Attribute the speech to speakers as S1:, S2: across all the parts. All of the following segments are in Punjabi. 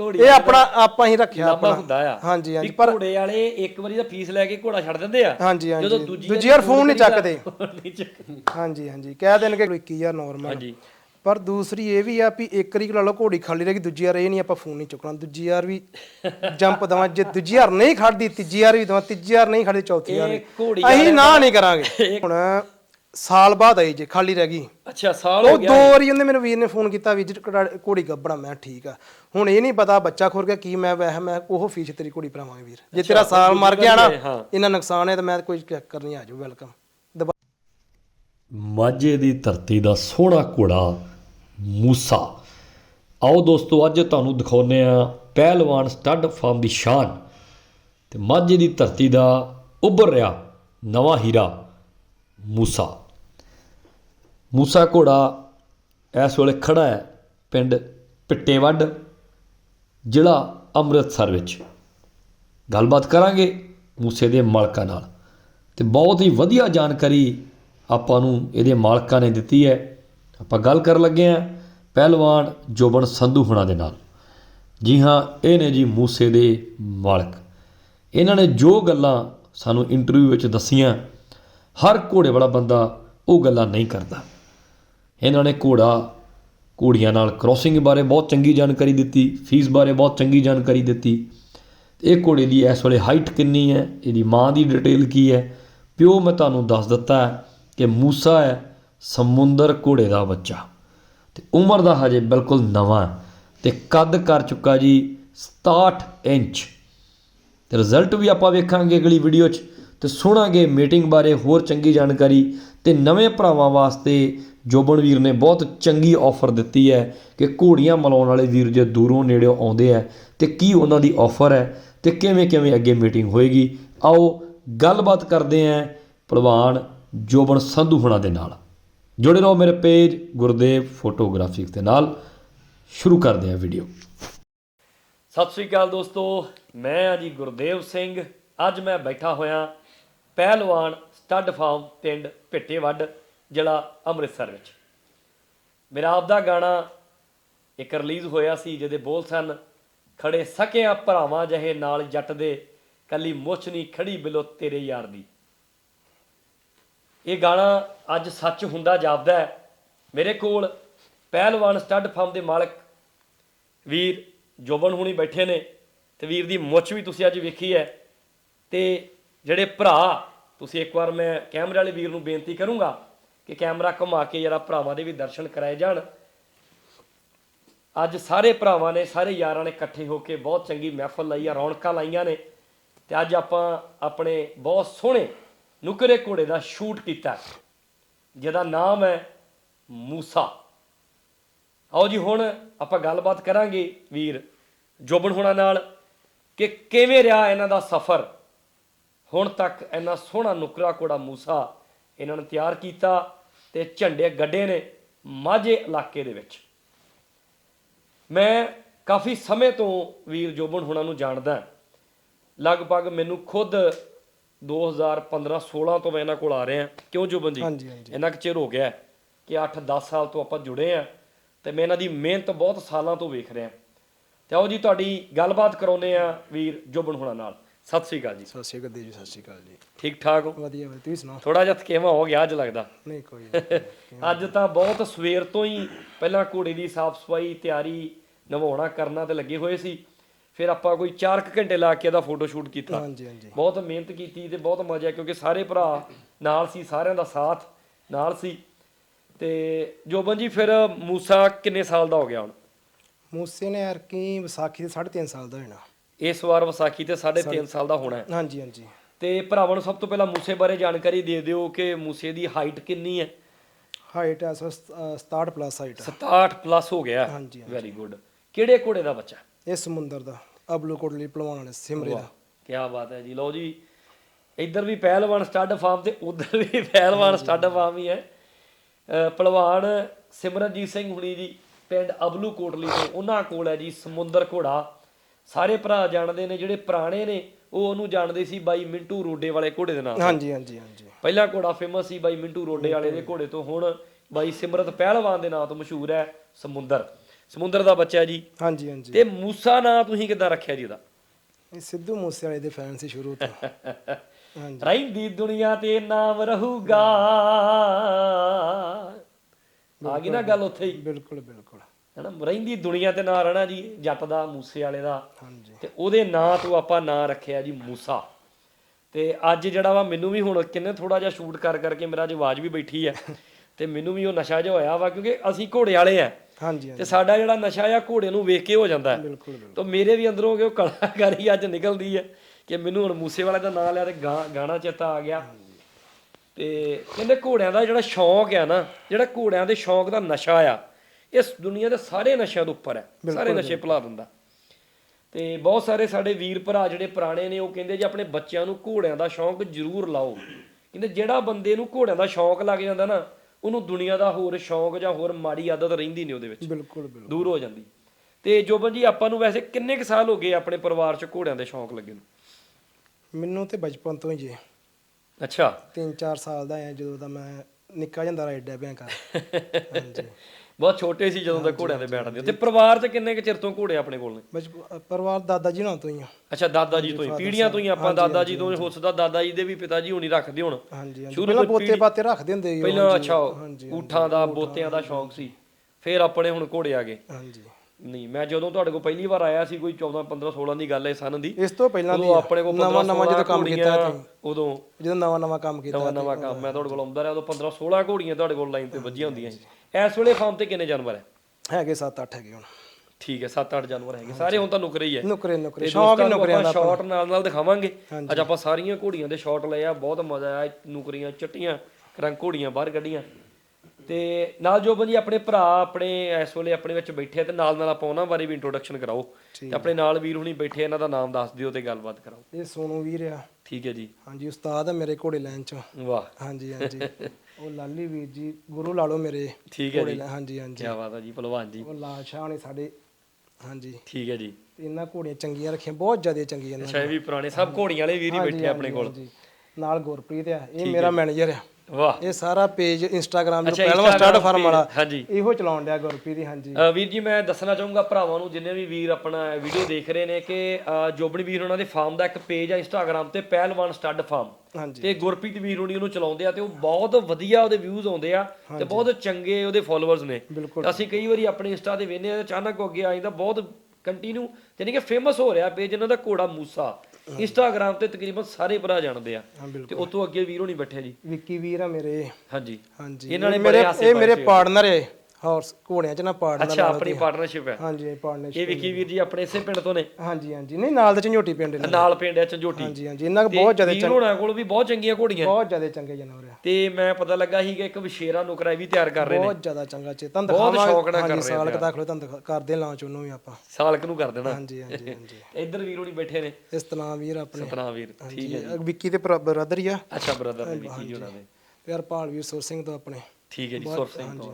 S1: ਘੋੜੀ
S2: ਇਹ ਆਪਣਾ ਆਪਾਂ ਹੀ ਰੱਖਿਆ ਆਪਣਾ।
S1: ਹੁੰਦਾ ਆ।
S2: ਹਾਂਜੀ ਹਾਂਜੀ
S1: ਵੀ ਘੋੜੇ ਵਾਲੇ ਇੱਕ ਵਾਰੀ ਤਾਂ ਫੀਸ ਲੈ ਕੇ ਘੋੜਾ ਛੱਡ ਦਿੰਦੇ ਆ।
S2: ਹਾਂਜੀ ਹਾਂਜੀ।
S1: ਜਦੋਂ ਦੂਜੀ
S2: ਵਾਰ ਫੋਨ ਨਹੀਂ ਚੱਕਦੇ। ਹਾਂਜੀ ਹਾਂਜੀ। ਕਹਿ ਦੇਣਗੇ 21000 ਨਾਰਮਲ
S1: ਹਾਂਜੀ।
S2: ਪਰ ਦੂਸਰੀ ਇਹ ਵੀ ਆ ਵੀ ਇੱਕ ਵਾਰੀ ਲਾ ਲਓ ਘੋੜੀ ਖਾਲੀ ਰਹੇਗੀ ਦੂਜੀ ਵਾਰ ਇਹ ਨਹੀਂ ਆਪਾਂ ਫੋਨ ਨਹੀਂ ਚੁੱਕਣਾ। ਦੂਜੀ ਵਾਰ ਵੀ ਜੰਪ ਦਵਾਂ ਜੇ ਦੂਜੀ ਵਾਰ ਨਹੀਂ ਖੜਦੀ ਤੀਜੀ ਵਾਰ ਵੀ ਦਵਾਂ ਤੀਜੀ ਵਾਰ ਨਹੀਂ ਖੜਦੀ ਚੌਥੀ ਵਾਰ ਅਸੀਂ ਨਾ ਨਹੀਂ ਕਰਾਂਗੇ। ਹੁਣ ਸਾਲ ਬਾਅਦ ਆਈ ਜੇ ਖਾਲੀ ਰਹਿ ਗਈ।
S1: ਅੱਛਾ ਸਾਲ ਹੋ
S2: ਉਹ
S1: ਗਿਆ
S2: ਦੋ ਵਾਰੀ ਉਹਨੇ ਮੈਨੂੰ ਵੀਰ ਨੇ ਫੋਨ ਕੀਤਾ ਵੀ ਜੀ ਘੜਾ- ਘੋੜੀ ਗੱਬੜਾ ਮੈਂ ਠੀਕ ਆ। ਹੁਣ ਇਹ ਨਹੀਂ ਪਤਾ ਬੱਚਾ ਖੁਰ ਗਿਆ ਕੀ ਮੈਂ ਵੈਸੇ ਮੈਂ ਉਹ ਫੀਸ ਤੇਰੀ ਘੋੜੀ ਭਰਾਵਾਂਗੇ ਵੀਰ। ਜੇ ਤੇਰਾ ਸਾਲ ਮਰ ਗਿਆ ਨਾ
S1: ਹਾਂ।
S2: ਇਹਨਾਂ ਨੁਕਸਾਨ ਹੈ ਤਾਂ ਮੈਂ ਕੋਈ ਚੱਕਰ ਨਹੀਂ ਆ ਜਾਊ ਵੈਲਕਮ।
S3: ਮਾਝੇ ਦੀ ਧਰਤੀ ਦਾ ਸੋਹਣਾ ਘੋੜਾ ਮੂਸਾ। ਆਓ ਦੋਸਤੋ ਅੱਜ ਤੁਹਾਨੂੰ ਦਿਖਾਉਂਦੇ ਆ ਪਹਿਲਵਾਨ ਸਟੱਡ ਫਾਰਮ ਦੀ ਸ਼ਾਨ। ਤੇ ਮਾਝੇ ਦੀ ਧਰਤੀ ਦਾ ਉੱਭਰ ਰਿਹਾ ਨਵਾਂ ਹੀਰਾ ਮੂਸਾ। ਮੂਸਾ ਘੋੜਾ ਇਸ ਵੇਲੇ ਖੜ੍ਹਾ ਹੈ ਪਿੰਡ ਪਿੱਟੇਵੱਡ, ਜ਼ਿਲ੍ਹਾ ਅੰਮ੍ਰਿਤਸਰ ਵਿੱਚ। ਗੱਲਬਾਤ ਕਰਾਂਗੇ ਮੂਸੇ ਦੇ ਮਾਲਕਾਂ ਨਾਲ। ਤੇ ਬਹੁਤ ਹੀ ਵਧੀਆ ਜਾਣਕਾਰੀ ਆਪਾਂ ਨੂੰ ਇਹਦੇ ਮਾਲਕਾਂ ਨੇ ਦਿੱਤੀ ਹੈ। ਆਪਾਂ ਗੱਲ ਕਰਨ ਲੱਗੇ ਹਾਂ ਪਹਿਲਵਾਨ ਜੋਬਨ ਸੰਧੂ ਹੁਣਾਂ ਦੇ ਨਾਲ। ਜੀ ਹਾਂ, ਇਹ ਨੇ ਜੀ ਮੂਸੇ ਦੇ ਮਾਲਕ। ਇਹਨਾਂ ਨੇ ਜੋ ਗੱਲਾਂ ਸਾਨੂੰ ਇੰਟਰਵਿਊ ਵਿੱਚ ਦੱਸੀਆਂ, ਹਰ ਘੋੜੇ ਵਾਲਾ ਬੰਦਾ ਉਹ ਗੱਲਾਂ ਨਹੀਂ ਕਰਦਾ। ਇਹਨਾਂ ਨੇ ਘੋੜਾ ਘੋੜੀਆਂ ਨਾਲ ਕਰੋਸਿੰਗ ਬਾਰੇ ਬਹੁਤ ਚੰਗੀ ਜਾਣਕਾਰੀ ਦਿੱਤੀ ਫੀਸ ਬਾਰੇ ਬਹੁਤ ਚੰਗੀ ਜਾਣਕਾਰੀ ਦਿੱਤੀ। ਇਹ ਘੋੜੇ ਦੀ ਇਸ ਵੇਲੇ ਹਾਈਟ ਕਿੰਨੀ ਹੈ, ਇਹਦੀ ਮਾਂ ਦੀ ਡਿਟੇਲ ਕੀ ਹੈ? ਪਿਓ, ਮੈਂ ਤੁਹਾਨੂੰ ਦੱਸ ਦਿੱਤਾ ਹੈ ਕਿ ਮੂਸਾ ਹੈ ਸਮੁੰਦਰ ਘੋੜੇ ਦਾ ਬੱਚਾ। ਤੇ ਉਮਰ ਦਾ ਹਜੇ ਬਿਲਕੁਲ ਨਵਾਂ ਹੈ ਤੇ ਕੱਦ ਕਰ ਚੁੱਕਾ ਜੀ 67 ਇੰਚ। ਤੇ ਰਿਜ਼ਲਟ ਵੀ ਆਪਾਂ ਵੇਖਾਂਗੇ ਅਗਲੀ ਵੀਡੀਓ 'ਚ ਤੇ ਸੁਣਾਂਗੇ ਮੀਟਿੰਗ ਬਾਰੇ ਹੋਰ ਚੰਗੀ ਜਾਣਕਾਰੀ ਤੇ ਨਵੇਂ ਭਰਾਵਾਂ ਵਾਸਤੇ ਜੋਬਨ ਵੀਰ ਨੇ ਬਹੁਤ ਚੰਗੀ ਆਫਰ ਦਿੱਤੀ ਹੈ ਕਿ ਘੋੜੀਆਂ ਮਲਾਉਣ ਵਾਲੇ ਵੀਰ ਜੇ ਦੂਰੋਂ ਨੇੜਿਓਂ ਆਉਂਦੇ ਆ ਤੇ ਕੀ ਉਹਨਾਂ ਦੀ ਆਫਰ ਹੈ ਤੇ ਕਿਵੇਂ ਕਿਵੇਂ ਅੱਗੇ ਮੀਟਿੰਗ ਹੋਏਗੀ, ਆਓ ਗੱਲਬਾਤ ਕਰਦੇ ਆਂ ਭਲਵਾਨ ਜੋਬਨ ਸੰਧੂ ਹੁਣਾਂ ਦੇ ਨਾਲ। ਜੁੜੇ ਰਹੋ ਮੇਰੇ ਪੇਜ ਗੁਰਦੇਵ ਫੋਟੋਗ੍ਰਾਫਿਕ ਦੇ ਨਾਲ। ਸ਼ੁਰੂ ਕਰਦੇ ਆਂ ਵੀਡੀਓ
S1: ਸਤਿ ਸ੍ਰੀ ਅਕਾਲ ਦੋਸਤੋ, ਮੈਂ ਆ ਜੀ ਗੁਰਦੇਵ ਸਿੰਘ। ਅੱਜ ਮੈਂ ਬੈਠਾ ਹੋਇਆ ਪਹਿਲਵਾਨ ਸਟੱਡ ਫਾਰਮ ਪਿੰਡ ਭਿੱਟੇਵੱਡ। ਜ਼ਿਲ੍ਹਾ ਅੰਮ੍ਰਿਤਸਰ ਵਿੱਚ। ਮੇਰਾ ਆਪਦਾ ਗਾਣਾ ਇੱਕ ਰਿਲੀਜ਼ ਹੋਇਆ ਸੀ, ਜਿਹਦੇ ਬੋਲ ਸਨ, ਖੜੇ ਸਕਿਆਂ ਭਰਾਵਾਂ ਜਹੇ ਨਾਲ ਜੱਟ ਦੇ, ਕੱਲੀ ਮੁੱਛ ਨਹੀਂ ਖੜੀ ਬਿਲੋ ਤੇਰੇ ਯਾਰ ਦੀ। ਇਹ ਗਾਣਾ ਅੱਜ ਸੱਚ ਹੁੰਦਾ ਜਾਪਦਾ ਹੈ। ਮੇਰੇ ਕੋਲ ਪਹਿਲਵਾਨ ਸਟੱਡ ਫਾਰਮ ਦੇ ਮਾਲਕ ਵੀਰ ਜੋਬਨ ਹੁਣੀ ਬੈਠੇ ਨੇ ਤੇ ਵੀਰ ਦੀ ਮੁੱਛ ਵੀ ਤੁਸੀਂ ਅੱਜ ਵੇਖੀ ਹੈ। ਤੇ ਜਿਹੜੇ ਭਰਾ, ਤੁਸੀਂ ਇੱਕ ਵਾਰ ਮੈਂ ਕੈਮਰੇ ਵਾਲੇ ਵੀਰ ਨੂੰ ਬੇਨਤੀ ਕਰੂੰਗਾ ਕਿ ਕੈਮਰਾ ਘੁਮਾ ਕੇ ਜਰਾ ਭਰਾਵਾਂ ਦੇ ਵੀ ਦਰਸ਼ਨ ਕਰਾਏ ਜਾਣ। ਅੱਜ ਸਾਰੇ ਭਰਾਵਾਂ ਨੇ, ਸਾਰੇ ਯਾਰਾਂ ਨੇ ਇਕੱਠੇ ਹੋ ਕੇ ਬਹੁਤ ਚੰਗੀ ਮਹਿਫਲ ਲਾਈ ਆ, ਰੌਣਕਾਂ ਲਾਈਆਂ ਨੇ। ਤੇ ਅੱਜ ਆਪਾਂ ਆਪਣੇ ਬਹੁਤ ਸੋਹਣੇ ਨੁਕਰੇ ਘੋੜੇ ਦਾ ਸ਼ੂਟ ਕੀਤਾ। ਜਿਹਦਾ ਨਾਮ ਹੈ ਮੂਸਾ। ਆਓ ਜੀ, ਹੁਣ ਆਪਾਂ ਗੱਲਬਾਤ ਕਰਾਂਗੇ ਵੀਰ ਜੋਬਨ ਹੋਣਾ ਨਾਲ ਕਿ ਕਿਵੇਂ ਰਿਹਾ ਇਹਨਾਂ ਦਾ ਸਫ਼ਰ। ਹੁਣ ਤੱਕ ਇੰਨਾ ਸੋਹਣਾ ਨੁਕਰਾ ਕੋੜਾ ਮੂਸਾ ਇਹਨਾਂ ਨੇ ਤਿਆਰ ਕੀਤਾ। ਤੇ ਝੰਡੇ ਗੱਡੇ ਨੇ ਮਾਝੇ ਇਲਾਕੇ ਦੇ ਵਿੱਚ। ਮੈਂ ਕਾਫੀ ਸਮੇਂ ਤੋਂ ਵੀਰ ਜੋਬਨ ਹੁਣਾਂ ਨੂੰ ਜਾਣਦਾ। ਲਗਭਗ ਮੈਨੂੰ ਖੁਦ 2015-16 ਤੋਂ ਮੈਂ ਇਹਨਾਂ ਕੋਲ ਆ ਰਿਹਾ। ਕਿਉਂ ਜੋਬਨ ਜੀ। ਇੰਨਾ ਕੁ ਚਿਰ ਹੋ ਗਿਆ ਕਿ 8-10 ਸਾਲ ਤੋਂ ਆਪਾਂ ਜੁੜੇ ਆ ਤੇ ਮੈਂ ਇਹਨਾਂ ਦੀ ਮਿਹਨਤ ਬਹੁਤ ਸਾਲਾਂ ਤੋਂ ਵੇਖ ਰਿਹਾ। ਤੇ ਆਓ ਜੀ ਤੁਹਾਡੀ ਗੱਲਬਾਤ ਕਰਾਉਂਦੇ ਆ ਵੀਰ ਜੋਬਨ ਹੁਣਾਂ ਨਾਲ। ਸਤਿ ਸ੍ਰੀ ਅਕਾਲ ਜੀ।
S2: ਸਤਿ ਸ਼੍ਰੀ ਅਕਾਲ ਜੀ ਸਤਿ ਸ਼੍ਰੀ ਅਕਾਲ ਜੀ।
S1: ਠੀਕ ਠਾਕ ਹੋ?
S2: ਵਧੀਆ ਵਧੀਆ। ਤੁਸੀਂ ਸੁਣਾਓ?
S1: ਥੋੜਾ ਜਿਹਾ ਥਕੇਵਾ ਹੋ ਗਿਆ ਅੱਜ ਲੱਗਦਾ।
S2: ਨਹੀਂ ਕੋਈ।
S1: ਅੱਜ ਤਾਂ ਬਹੁਤ ਸਵੇਰ ਤੋਂ ਹੀ ਪਹਿਲਾਂ ਘੋੜੇ ਦੀ ਸਾਫ਼ ਸਫ਼ਾਈ ਤਿਆਰੀ ਨਵਾਉਣਾ ਕਰਨਾ ਤੇ ਲੱਗੇ ਹੋਏ ਸੀ। ਫਿਰ ਆਪਾਂ ਕੋਈ 4 ਘੰਟੇ ਲਾ ਕੇ ਇਹਦਾ ਫੋਟੋ ਸ਼ੂਟ ਕੀਤਾ।
S2: ਹਾਂਜੀ ਹਾਂਜੀ।
S1: ਬਹੁਤ ਮਿਹਨਤ ਕੀਤੀ ਤੇ ਬਹੁਤ ਮਜ਼ਾ ਆਇਆ ਕਿਉਂਕਿ ਸਾਰੇ ਭਰਾ ਨਾਲ ਸੀ ਸਾਰਿਆਂ ਦਾ ਸਾਥ ਨਾਲ ਸੀ। ਤੇ ਜੋਬਨ ਜੀ ਫਿਰ ਮੂਸਾ ਕਿੰਨੇ ਸਾਲ ਦਾ ਹੋ ਗਿਆ ਹੁਣ?
S2: ਮੂਸੇ ਨੇ ਯਾਰ ਕੀ ਵਿਸਾਖੀ ਦੇ 3.5 ਸਾਲ ਦਾ ਹੋਣਾ।
S1: ਇਸ ਵਾਰ ਵਿਸਾਖੀ ਤੇ 3.5 ਸਾਲ ਦਾ ਹੋਣਾ ਹੈ।
S2: ਹਾਂਜੀ ਹਾਂਜੀ।
S1: ਤੇ ਭਰਾਵਾਂ ਨੂੰ ਸਭ ਤੋਂ ਪਹਿਲਾਂ ਮੂਸੇ ਬਾਰੇ ਜਾਣਕਾਰੀ ਦੇ ਦਿਓ ਕਿ ਮੂਸੇ ਦੀ ਹਾਈਟ ਕਿੰਨੀ ਹੈ?
S2: ਹਾਈਟ ਹੈ ਸੋ 67 ਪਲੱਸ ਹਾਈਟ
S1: 67 ਪਲੱਸ ਹੋ ਗਿਆ।
S2: ਹਾਂਜੀ।
S1: ਵੈਰੀ ਗੁੱਡ ਕਿਹੜੇ ਘੋੜੇ ਦਾ ਬੱਚਾ?
S2: ਇਹ ਸਮੁੰਦਰ ਦਾ ਅਬਲੂ ਕੋਟਲੀ ਪਹਿਲਵਾਨ ਵਾਲੇ ਸਿਮਰੇ ਦਾ।
S1: ਕੀ ਬਾਤ ਹੈ ਜੀ। ਲਓ ਜੀ ਇੱਧਰ ਵੀ ਪਹਿਲਵਾਨ ਸਟੱਡ ਫਾਰਮ ਤੇ ਉਧਰ ਵੀ ਪਹਿਲਵਾਨ ਸਟੱਡ ਫਾਰਮ ਹੀ ਹੈ। ਪਹਿਲਵਾਨ ਸਿਮਰਨਜੀਤ ਸਿੰਘ ਹੁਣੀ ਜੀ ਪਿੰਡ ਅਬਲੂ ਕੋਟਲੀ ਤੋਂ ਉਹਨਾਂ ਕੋਲ ਹੈ ਜੀ ਸਮੁੰਦਰ ਘੋੜਾ। ਸਾਰੇ ਭਰਾ ਜਾਣਦੇ ਨੇ ਜਿਹੜੇ ਪੁਰਾਣੇ ਨੇ ਉਹ ਉਹਨੂੰ ਜਾਣਦੇ ਸੀ ਬਾਈ ਮਿੰਟੂ ਰੋਡੇ ਵਾਲੇ ਘੋੜੇ ਦੇ ਨਾਮ
S2: ਹਾਂਜੀ ਹਾਂਜੀ ਹਾਂਜੀ।
S1: ਪਹਿਲਾ ਘੋੜਾ ਫੇਮਸ ਸੀ ਬਾਈ ਮਿੰਟੂ ਰੋਡੇ ਵਾਲੇ ਦੇ ਘੋੜੇ ਤੋਂ ਹੁਣ ਬਾਈ ਸਿਮਰਤ ਪਹਿਲਵਾਨ ਦੇ ਨਾਮ ਤੋਂ ਮਸ਼ਹੂਰ ਹੈ ਸਮੁੰਦਰ। ਸਮੁੰਦਰ ਦਾ ਬੱਚਾ ਜੀ।
S2: ਹਾਂਜੀ ਹਾਂਜੀ।
S1: ਤੇ ਮੂਸਾ ਨਾਂ ਤੁਸੀਂ ਕਿੱਦਾਂ ਰੱਖਿਆ ਜੀ ਉਹਦਾ?
S2: ਇਹ ਸਿੱਧੂ ਮੂਸੇ ਵਾਲੇ ਦੇ ਫੈਨ ਸੀ ਸ਼ੁਰੂ ਤੋਂ। ਹਾਂਜੀ।
S1: ਰਹਿੰਦੀ ਦੁਨੀਆ ਤੇ ਨਾਮ ਰਹੂਗਾ। ਆ ਗਈ ਨਾ ਗੱਲ ਉੱਥੇ ਹੀ।
S2: ਬਿਲਕੁਲ ਬਿਲਕੁਲ।
S1: ਹੈਨਾ ਰਹਿੰਦੀ ਦੁਨੀਆ ਤੇ ਨਾਂ ਰਹਿਣਾ ਜੀ ਜੱਟ ਦਾ ਮੂਸੇ ਵਾਲੇ ਦਾ।
S2: ਹਾਂਜੀ।
S1: ਤੇ ਉਹਦੇ ਨਾਂ ਤੋਂ ਆਪਾਂ ਨਾਂ ਰੱਖਿਆ ਜੀ ਮੂਸਾ। ਤੇ ਅੱਜ ਜਿਹੜਾ ਵਾ ਮੈਨੂੰ ਵੀ ਹੁਣ ਕਿੰਨੇ ਥੋੜਾ ਜਿਹਾ ਸ਼ੂਟ ਕਰ ਕਰਕੇ ਮੇਰਾ ਅੱਜ ਆਵਾਜ਼ ਵੀ ਬੈਠੀ ਆ ਤੇ ਮੈਨੂੰ ਵੀ ਉਹ ਨਸ਼ਾ ਜਿਹਾ ਹੋਇਆ ਵਾ ਕਿਉਂਕਿ ਅਸੀਂ ਘੋੜੇ ਵਾਲੇ ਆ।
S2: ਹਾਂਜੀ
S1: ਤੇ ਸਾਡਾ ਜਿਹੜਾ ਨਸ਼ਾ ਆ ਘੋੜੇ ਨੂੰ ਵੇਖ ਕੇ ਹੋ ਜਾਂਦਾ ਹੈ। ਤਾਂ ਮੇਰੇ ਵੀ ਅੰਦਰੋਂ ਕਿ ਉਹ ਕਲਾਕਾਰੀ ਅੱਜ ਨਿਕਲਦੀ ਹੈ ਕਿ ਮੈਨੂੰ ਹੁਣ ਮੂਸੇ ਵਾਲੇ ਦਾ ਨਾਂ ਲਿਆ ਤੇ ਗਾ- ਗਾਣਾ ਚੇਤਾ ਆ ਗਿਆ। ਤੇ ਕਹਿੰਦੇ ਘੋੜਿਆਂ ਦਾ ਜਿਹੜਾ ਸ਼ੌਂਕ ਆ ਨਾ ਜਿਹੜਾ ਘੋੜਿਆਂ ਦੇ ਸ਼ੌਂਕ ਦਾ ਨਸ਼ਾ ਆ ਇਸ ਦੁਨੀਆ ਦੇ ਸਾਰੇ ਨਸ਼ਿਆਂ ਦੇ ਉੱਪਰ ਹੈ ਸਾਰੇ ਨਸ਼ੇ ਭੁਲਾ ਦਿੰਦਾ। ਤੇ ਬਹੁਤ ਸਾਰੇ ਸਾਡੇ ਵੀਰ ਭਰਾ ਜਿਹੜੇ ਪੁਰਾਣੇ ਨੇ ਉਹ ਕਹਿੰਦੇ ਜੀ ਆਪਣੇ ਬੱਚਿਆਂ ਨੂੰ ਘੋੜਿਆਂ ਦਾ ਸ਼ੌਂਕ ਜ਼ਰੂਰ ਲਾਓ। ਕਹਿੰਦੇ ਜਿਹੜਾ ਬੰਦੇ ਨੂੰ ਘੋੜਿਆਂ ਦਾ ਸ਼ੌਂਕ ਲੱਗ ਜਾਂਦਾ ਨਾ ਉਹਨੂੰ ਦੁਨੀਆ ਦਾ ਹੋਰ ਸ਼ੌਂਕ ਜਾਂ ਹੋਰ ਮਾੜੀ ਆਦਤ ਰਹਿੰਦੀ ਨਹੀਂ ਉਹਦੇ ਵਿੱਚ।
S2: ਬਿਲਕੁਲ ਬਿਲਕੁਲ।
S1: ਦੂਰ ਹੋ ਜਾਂਦੀ। ਤੇ ਜੋਬਨ ਜੀ ਆਪਾਂ ਨੂੰ ਵੈਸੇ ਕਿੰਨੇ ਕੁ ਸਾਲ ਹੋ ਗਏ ਆਪਣੇ ਪਰਿਵਾਰ 'ਚ ਘੋੜਿਆਂ ਦੇ ਸ਼ੌਂਕ ਲੱਗੇ ਨੂੰ?
S2: ਮੈਨੂੰ ਤੇ ਬਚਪਨ ਤੋਂ ਹੀ ਜੀ।
S1: ਅੱਛਾ।
S2: 3-4 ਸਾਲ ਦਾ ਆ ਜਦੋਂ ਦਾ ਮੈਂ ਨਿੱਕਾ ਜਾਂਦਾ ਰਾਈਡ ਡਿਆ ਕਰ ਹਾਂਜੀ
S1: ਬਹੁਤ ਛੋਟੇ ਸੀ ਜਦੋਂ ਦਾ ਘੋੜਿਆਂ ਤੇ ਬੈਠਦੇ। ਤੇ ਪਰਿਵਾਰ 'ਚ ਕਿੰਨੇ ਕੁ ਚਿਰ ਤੋਂ ਘੋੜੇ ਆਪਣੇ ਕੋਲ ਨੇ?
S2: ਬਚਪ ਪਰਿਵਾਰ ਦਾਦਾ ਜੀ ਨਾਲ ਤੋਂ ਹੀ ਆ।
S1: ਅੱਛਾ ਦਾਦਾ ਜੀ ਤੋਂ ਹੀ। ਪੀੜੀਆਂ ਤੋਂ ਹੀ ਆਪਾਂ ਦਾਦਾ ਜੀ ਤੋਂ ਹੋ। ਸਕਦਾ ਦਾਦਾ ਜੀ ਦੇ ਵੀ ਪਿਤਾ ਜੀ ਹੋਣੀ ਰੱਖਦੇ ਹੁਣ।
S2: ਹਾਂਜੀ ਹਾਂਜੀ।
S1: ਸ਼ੁਰੂ
S2: ਪਹਿਲਾਂ
S1: ਤੋਂ
S2: ਪੋਤੇ ਪਾਤੇ ਰੱਖਦੇ ਹੁੰਦੇ ਸੀ ਉਹ,
S1: ਪਹਿਲਾਂ ਅੱਛਾ ਊਠਾਂ ਦਾ ਬੋਤਿਆਂ ਦਾ ਸ਼ੌਂਕ ਸੀ। ਫਿਰ ਆਪਣੇ ਹੁਣ ਘੋੜੇ ਆ ਗਏ।
S2: ਹਾਂਜੀ।
S1: ਨਹੀਂ ਮੈਂ ਜਦੋਂ ਤੁਹਾਡੇ ਕੋਲ ਪਹਿਲੀ ਵਾਰ ਆਇਆ ਸੀ ਕੋਈ 14 15 16 ਦੀ ਗੱਲ ਹੈ ਸਨ ਦੀ
S2: ਇਸ ਤੋਂ ਪਹਿਲਾਂ ਦੀ
S1: ਉਦੋਂ ਆਪਣੇ ਕੋਲ 15
S2: ਨਵਾਂ ਨਵਾਂ ਜਦੋਂ ਕੰਮ ਕੀਤਾ
S1: ਘੋੜੀਆਂ, ਉਦੋਂ।
S2: ਜਦੋਂ ਨਵਾਂ ਨਵਾਂ ਕੰਮ ਕੀਤਾ
S1: ਨਵਾਂ ਨਵਾਂ ਕੰਮ। ਮੈਂ ਤੁਹਾਡੇ ਕੋਲ ਆਉਂਦਾ ਰਿਹਾ ਉਦੋਂ 15 16 ਘੋੜੀਆਂ ਤੁਹਾਡੇ ਕੋਲ ਲਾਈਨ ਤੇ ਵੱਜੀਆਂ ਹੁੰਦੀਆਂ ਸੀ। ਇਸ ਵੇਲੇ ਫਾਰਮ ਤੇ ਕਿੰਨੇ ਜਾਨਵਰ ਹੈ?
S2: ਹੈਗੇ 7-8 ਹੈਗੇ ਹੁਣ।
S1: ਠੀਕ ਹੈ 7-8 ਜਾਨਵਰ ਹੈਗੇ। ਸਾਰੇ ਹੁਣ ਤਾਂ ਨੁਕਰੇ ਹੀ ਹੈ।
S2: ਨੁਕਰੇ ਨੁਕਰੇ। ਸ਼ੌਂਕ ਹੀ ਨੁਕਰਿਆਂ ਦਾ
S1: ਸ਼ਾਟ ਨਾਲ ਨਾਲ ਦਿਖਾਵਾਂਗੇ। ਅੱਜ ਆਪਾਂ ਸਾਰੀਆਂ ਘੋੜੀਆਂ ਦੇ ਸ਼ਾਟ ਲਏ ਆ। ਬਹੁਤ ਮਜ਼ਾ ਆਇਆ। ਨੁਕਰੀਆਂ ਚਿੱਟੀਆਂ ਰੰਗ ਘੋੜੀਆਂ ਬਾਹਰ ਕੱਢੀਆਂ। ਤੇ ਨਾਲ ਜੋ ਜੀ ਆਪਣੇ ਭਰਾ ਆਪਣੇ ਇਸ ਵੇਲੇ ਆਪਣੇ ਵਿੱਚ ਬੈਠੇ ਤੇ ਨਾਲ ਨਾਲ ਆਪਾਂ ਉਹਨਾਂ ਬਾਰੇ ਵੀ ਇੰਟਰੋਡਕਸ਼ਨ ਕਰਾਓ। ਤੇ ਆਪਣੇ ਨਾਲ ਵੀਰ ਹੁਣੀ ਬੈਠੇ ਇਹਨਾਂ ਦਾ ਨਾਮ ਦੱਸ ਦਿਓ ਤੇ ਗੱਲਬਾਤ ਕਰਾਓ।
S2: ਇਹ ਸੋਨੂ ਵੀਰ ਆ।
S1: ਠੀਕ ਹੈ ਜੀ।
S2: ਹਾਂਜੀ ਉਸਤਾਦ ਆ ਮੇਰੇ ਘੋੜੇ ਲੈਣ ਚ।
S1: ਵਾਹ।
S2: ਹਾਂਜੀ ਹਾਂਜੀ। ਉਹ ਲਾਲੀ ਵੀਰ ਜੀ ਗੁਰੂ ਲਾ ਲਓ ਮੇਰੇ
S1: ਠੀਕ ਹੈ
S2: ਘੋੜੇ
S1: ਜੀ।
S2: ਹਾਂਜੀ ਹਾਂਜੀ।
S1: ਕੀ ਬਾਤ ਹੈ ਜੀ ਭਲਵਾਨ ਜੀ।
S2: ਉਹ ਲਾਲ ਸ਼ਾਹ ਨੇ ਸਾਡੇ ਹਾਂਜੀ।
S1: ਠੀਕ ਹੈ ਜੀ।
S2: ਤੇ ਇਹਨਾਂ ਘੋੜੀਆਂ ਚੰਗੀਆਂ ਰੱਖੀਆਂ ਬਹੁਤ ਜ਼ਿਆਦਾ ਚੰਗੀਆਂ ਨੇ
S1: ਅੱਛਾ ਇਹ ਵੀ ਪੁਰਾਣੇ ਸਭ ਘੋੜੀਆਂ ਵਾਲੇ ਵੀਰ ਹੀ ਬੈਠੇ ਆ ਆਪਣੇ ਕੋਲ।
S2: ਨਾਲ ਗੁਰਪ੍ਰੀਤ ਆ ਇਹ ਮੇਰਾ ਮੈਨੇਜਰ ਆ।
S1: ਵਾਹ।
S2: ਇਹ ਸਾਰਾ ਪੇਜ ਇੰਸਟਾਗ੍ਰam ਦੇ
S1: ਅੱਛਾ,
S2: ਪਹਿਲਾਂ
S1: Instagram
S2: ਸਟਾਰਟ ਫਾਰਮ ਵਾਲਾ
S1: ਹਾਂਜੀ।
S2: ਇਹੋ ਚਲਾਉਣ ਡਿਆ ਗੁਰਪ੍ਰੀਤ ਹੀ ਹਾਂਜੀ।
S1: ਵੀਰ ਜੀ ਮੈਂ ਦੱਸਣਾ ਚਾਹੂੰਗਾ ਭਰਾਵਾਂ ਨੂੰ ਜਿੰਨੇ ਵੀ ਵੀਰ ਆਪਣਾ ਵੀਡੀਓ ਦੇਖ ਰਹੇ ਨੇ ਕਿ ਅ, ਜੋਬਨ ਵੀਰ ਉਹਨਾਂ ਦੇ ਫਾਰਮ ਦਾ ਇੱਕ ਪੇਜ ਆ ਇੰਸਟਾਗ੍ਰam ਤੇ ਪਹਿਲਵਾਨ ਸਟੱਡ ਫਾਰਮ
S2: ਹਾਂਜੀ।
S1: ਤੇ ਗੁਰਪ੍ਰੀਤ ਵੀਰ ਹੁਣੀ ਉਹਨੂੰ ਚਲਾਉਂਦੇ ਆ ਤੇ ਉਹ ਬਹੁਤ ਵਧੀਆ ਉਹਦੇ ਵਿਊਜ਼ ਆਉਂਦੇ ਆ ਤੇ ਬਹੁਤ ਚੰਗੇ ਉਹਦੇ ਫਾਲੋਅਰਸ ਨੇ। ਅਸੀਂ ਕਈ ਵਾਰੀ ਆਪਣੇ ਇੰਸਟਾ ਤੇ ਵੇਖਦੇ ਆ ਅਚਾਨਕ ਅੱਗੇ ਆ ਜਾਂਦਾ ਬਹੁਤ ਕੰਟੀਨਿਊ ਯਾਨੀ ਕਿ ਫੇਮਸ ਹੋ ਰਿਹਾ ਪੇਜ ਇਹਨਾਂ ਦਾ ਘੋੜਾ ਮੂਸਾ। ਇੰਸਟਾਗ੍ਰam ਤੇ ਤਕਰੀਬਨ ਸਾਰੇ ਭਰਾ ਜਾਣਦੇ ਆ। ਤੇ ਉਸ ਤੋਂ ਅੱਗੇ ਵੀਰ ਹੁਣੀ ਬੈਠੇ ਜੀ।
S2: ਵਿੱਕੀ ਵੀਰ ਆ ਮੇਰੇ।
S1: ਹਾਂਜੀ।
S2: ਹਾਂਜੀ।
S1: ਇਹਨਾਂ ਨੇ
S2: ਮੇਰੇ ਇਹ ਮੇਰੇ ਪਾਰਟਨਰ ਹੈ ਹਾਰਸ ਘੋੜਿਆਂ ਚ ਨਾ ਪਾਰਟਨਰ
S1: ਅੱਛਾ ਆਪਣੀ ਪਾਰਟਨਰਸ਼ਿਪ ਹੈ।
S2: ਹਾਂਜੀ ਪਾਰਟਨਰ
S1: ਇਹ ਵਿੱਕੀ ਵੀਰ ਜੀ ਆਪਣੇ ਇਸੇ ਪਿੰਡ ਤੋਂ ਨੇ।
S2: ਹਾਂਜੀ ਹਾਂਜੀ। ਨਹੀਂ ਨਾਲ ਦੇ ਝੰਜੋਟੀ ਪਿੰਡ ਨੇ।
S1: ਨਾਲ ਪਿੰਡ ਹੈ ਝੰਜੋਟੀ।
S2: ਹਾਂਜੀ ਹਾਂਜੀ। ਇਹਨਾਂ ਕੋ ਬਹੁਤ ਜ਼ਿਆਦਾ
S1: ਵੀਰ ਹੋਣਾ ਕੋਲ ਵੀ ਬਹੁਤ ਚੰਗੀਆਂ ਘੋੜੀਆਂ।
S2: ਬਹੁਤ ਜ਼ਿਆਦਾ ਚੰਗੇ ਜਾਨਵਰ ਆ।
S1: ਤੇ ਮੈਂ ਪਤਾ ਲੱਗਾ ਸੀ ਕਿ ਇੱਕ ਵਿਸ਼ੇਰਾ ਨੁਕਰਾ ਵੀ ਤਿਆਰ ਕਰ ਰਹੇ ਨੇ।
S2: ਬਹੁਤ ਜ਼ਿਆਦਾ ਚੰਗਾ ਚੇ ਤੁਹਾਨੂੰ
S1: ਬਹੁਤ
S2: ਦਿਖਾਵਾਂਗੇ।
S1: ਸ਼ੌਕ ਨਾਲ ਕਰ ਰਹੇ
S2: ਸਾਲ ਕਦਾ ਖਲੋ ਤੁਹਾਨੂੰ ਕਰਦੇ ਲਾਂਚ ਉਹਨੂੰ ਵੀ ਆਪਾਂ।
S1: ਸਾਲਕ ਨੂੰ ਕਰ ਦੇਣਾ।
S2: ਹਾਂਜੀ ਹਾਂਜੀ ਹਾਂਜੀ।
S1: ਇੱਧਰ ਵੀਰ ਹੋਣੀ ਬੈਠੇ ਨੇ।
S2: ਇਸ ਤਰ੍ਹਾਂ ਵੀਰ ਆਪਣੇ।
S1: ਸਤਨਾਮ ਵੀਰ ਠੀਕ ਹੈ
S2: ਵਿੱਕੀ ਦੇ ਬ੍ਰਦਰ ਹੀ ਆ।
S1: ਅੱਛਾ ਬ੍ਰਦਰ ਨੇ ਵਿੱਕੀ ਜੀ ਉਹਨਾਂ ਦੇ।
S2: ਤੇ ਹਰਪਾਲ ਵੀਰ ਸੁਰ ਸਿੰਘ ਤੋਂ ਆਪਣੇ।
S1: ਠੀਕ ਹੈ ਜੀ ਸੁਰ ਸਿੰਘ ਤੋਂ।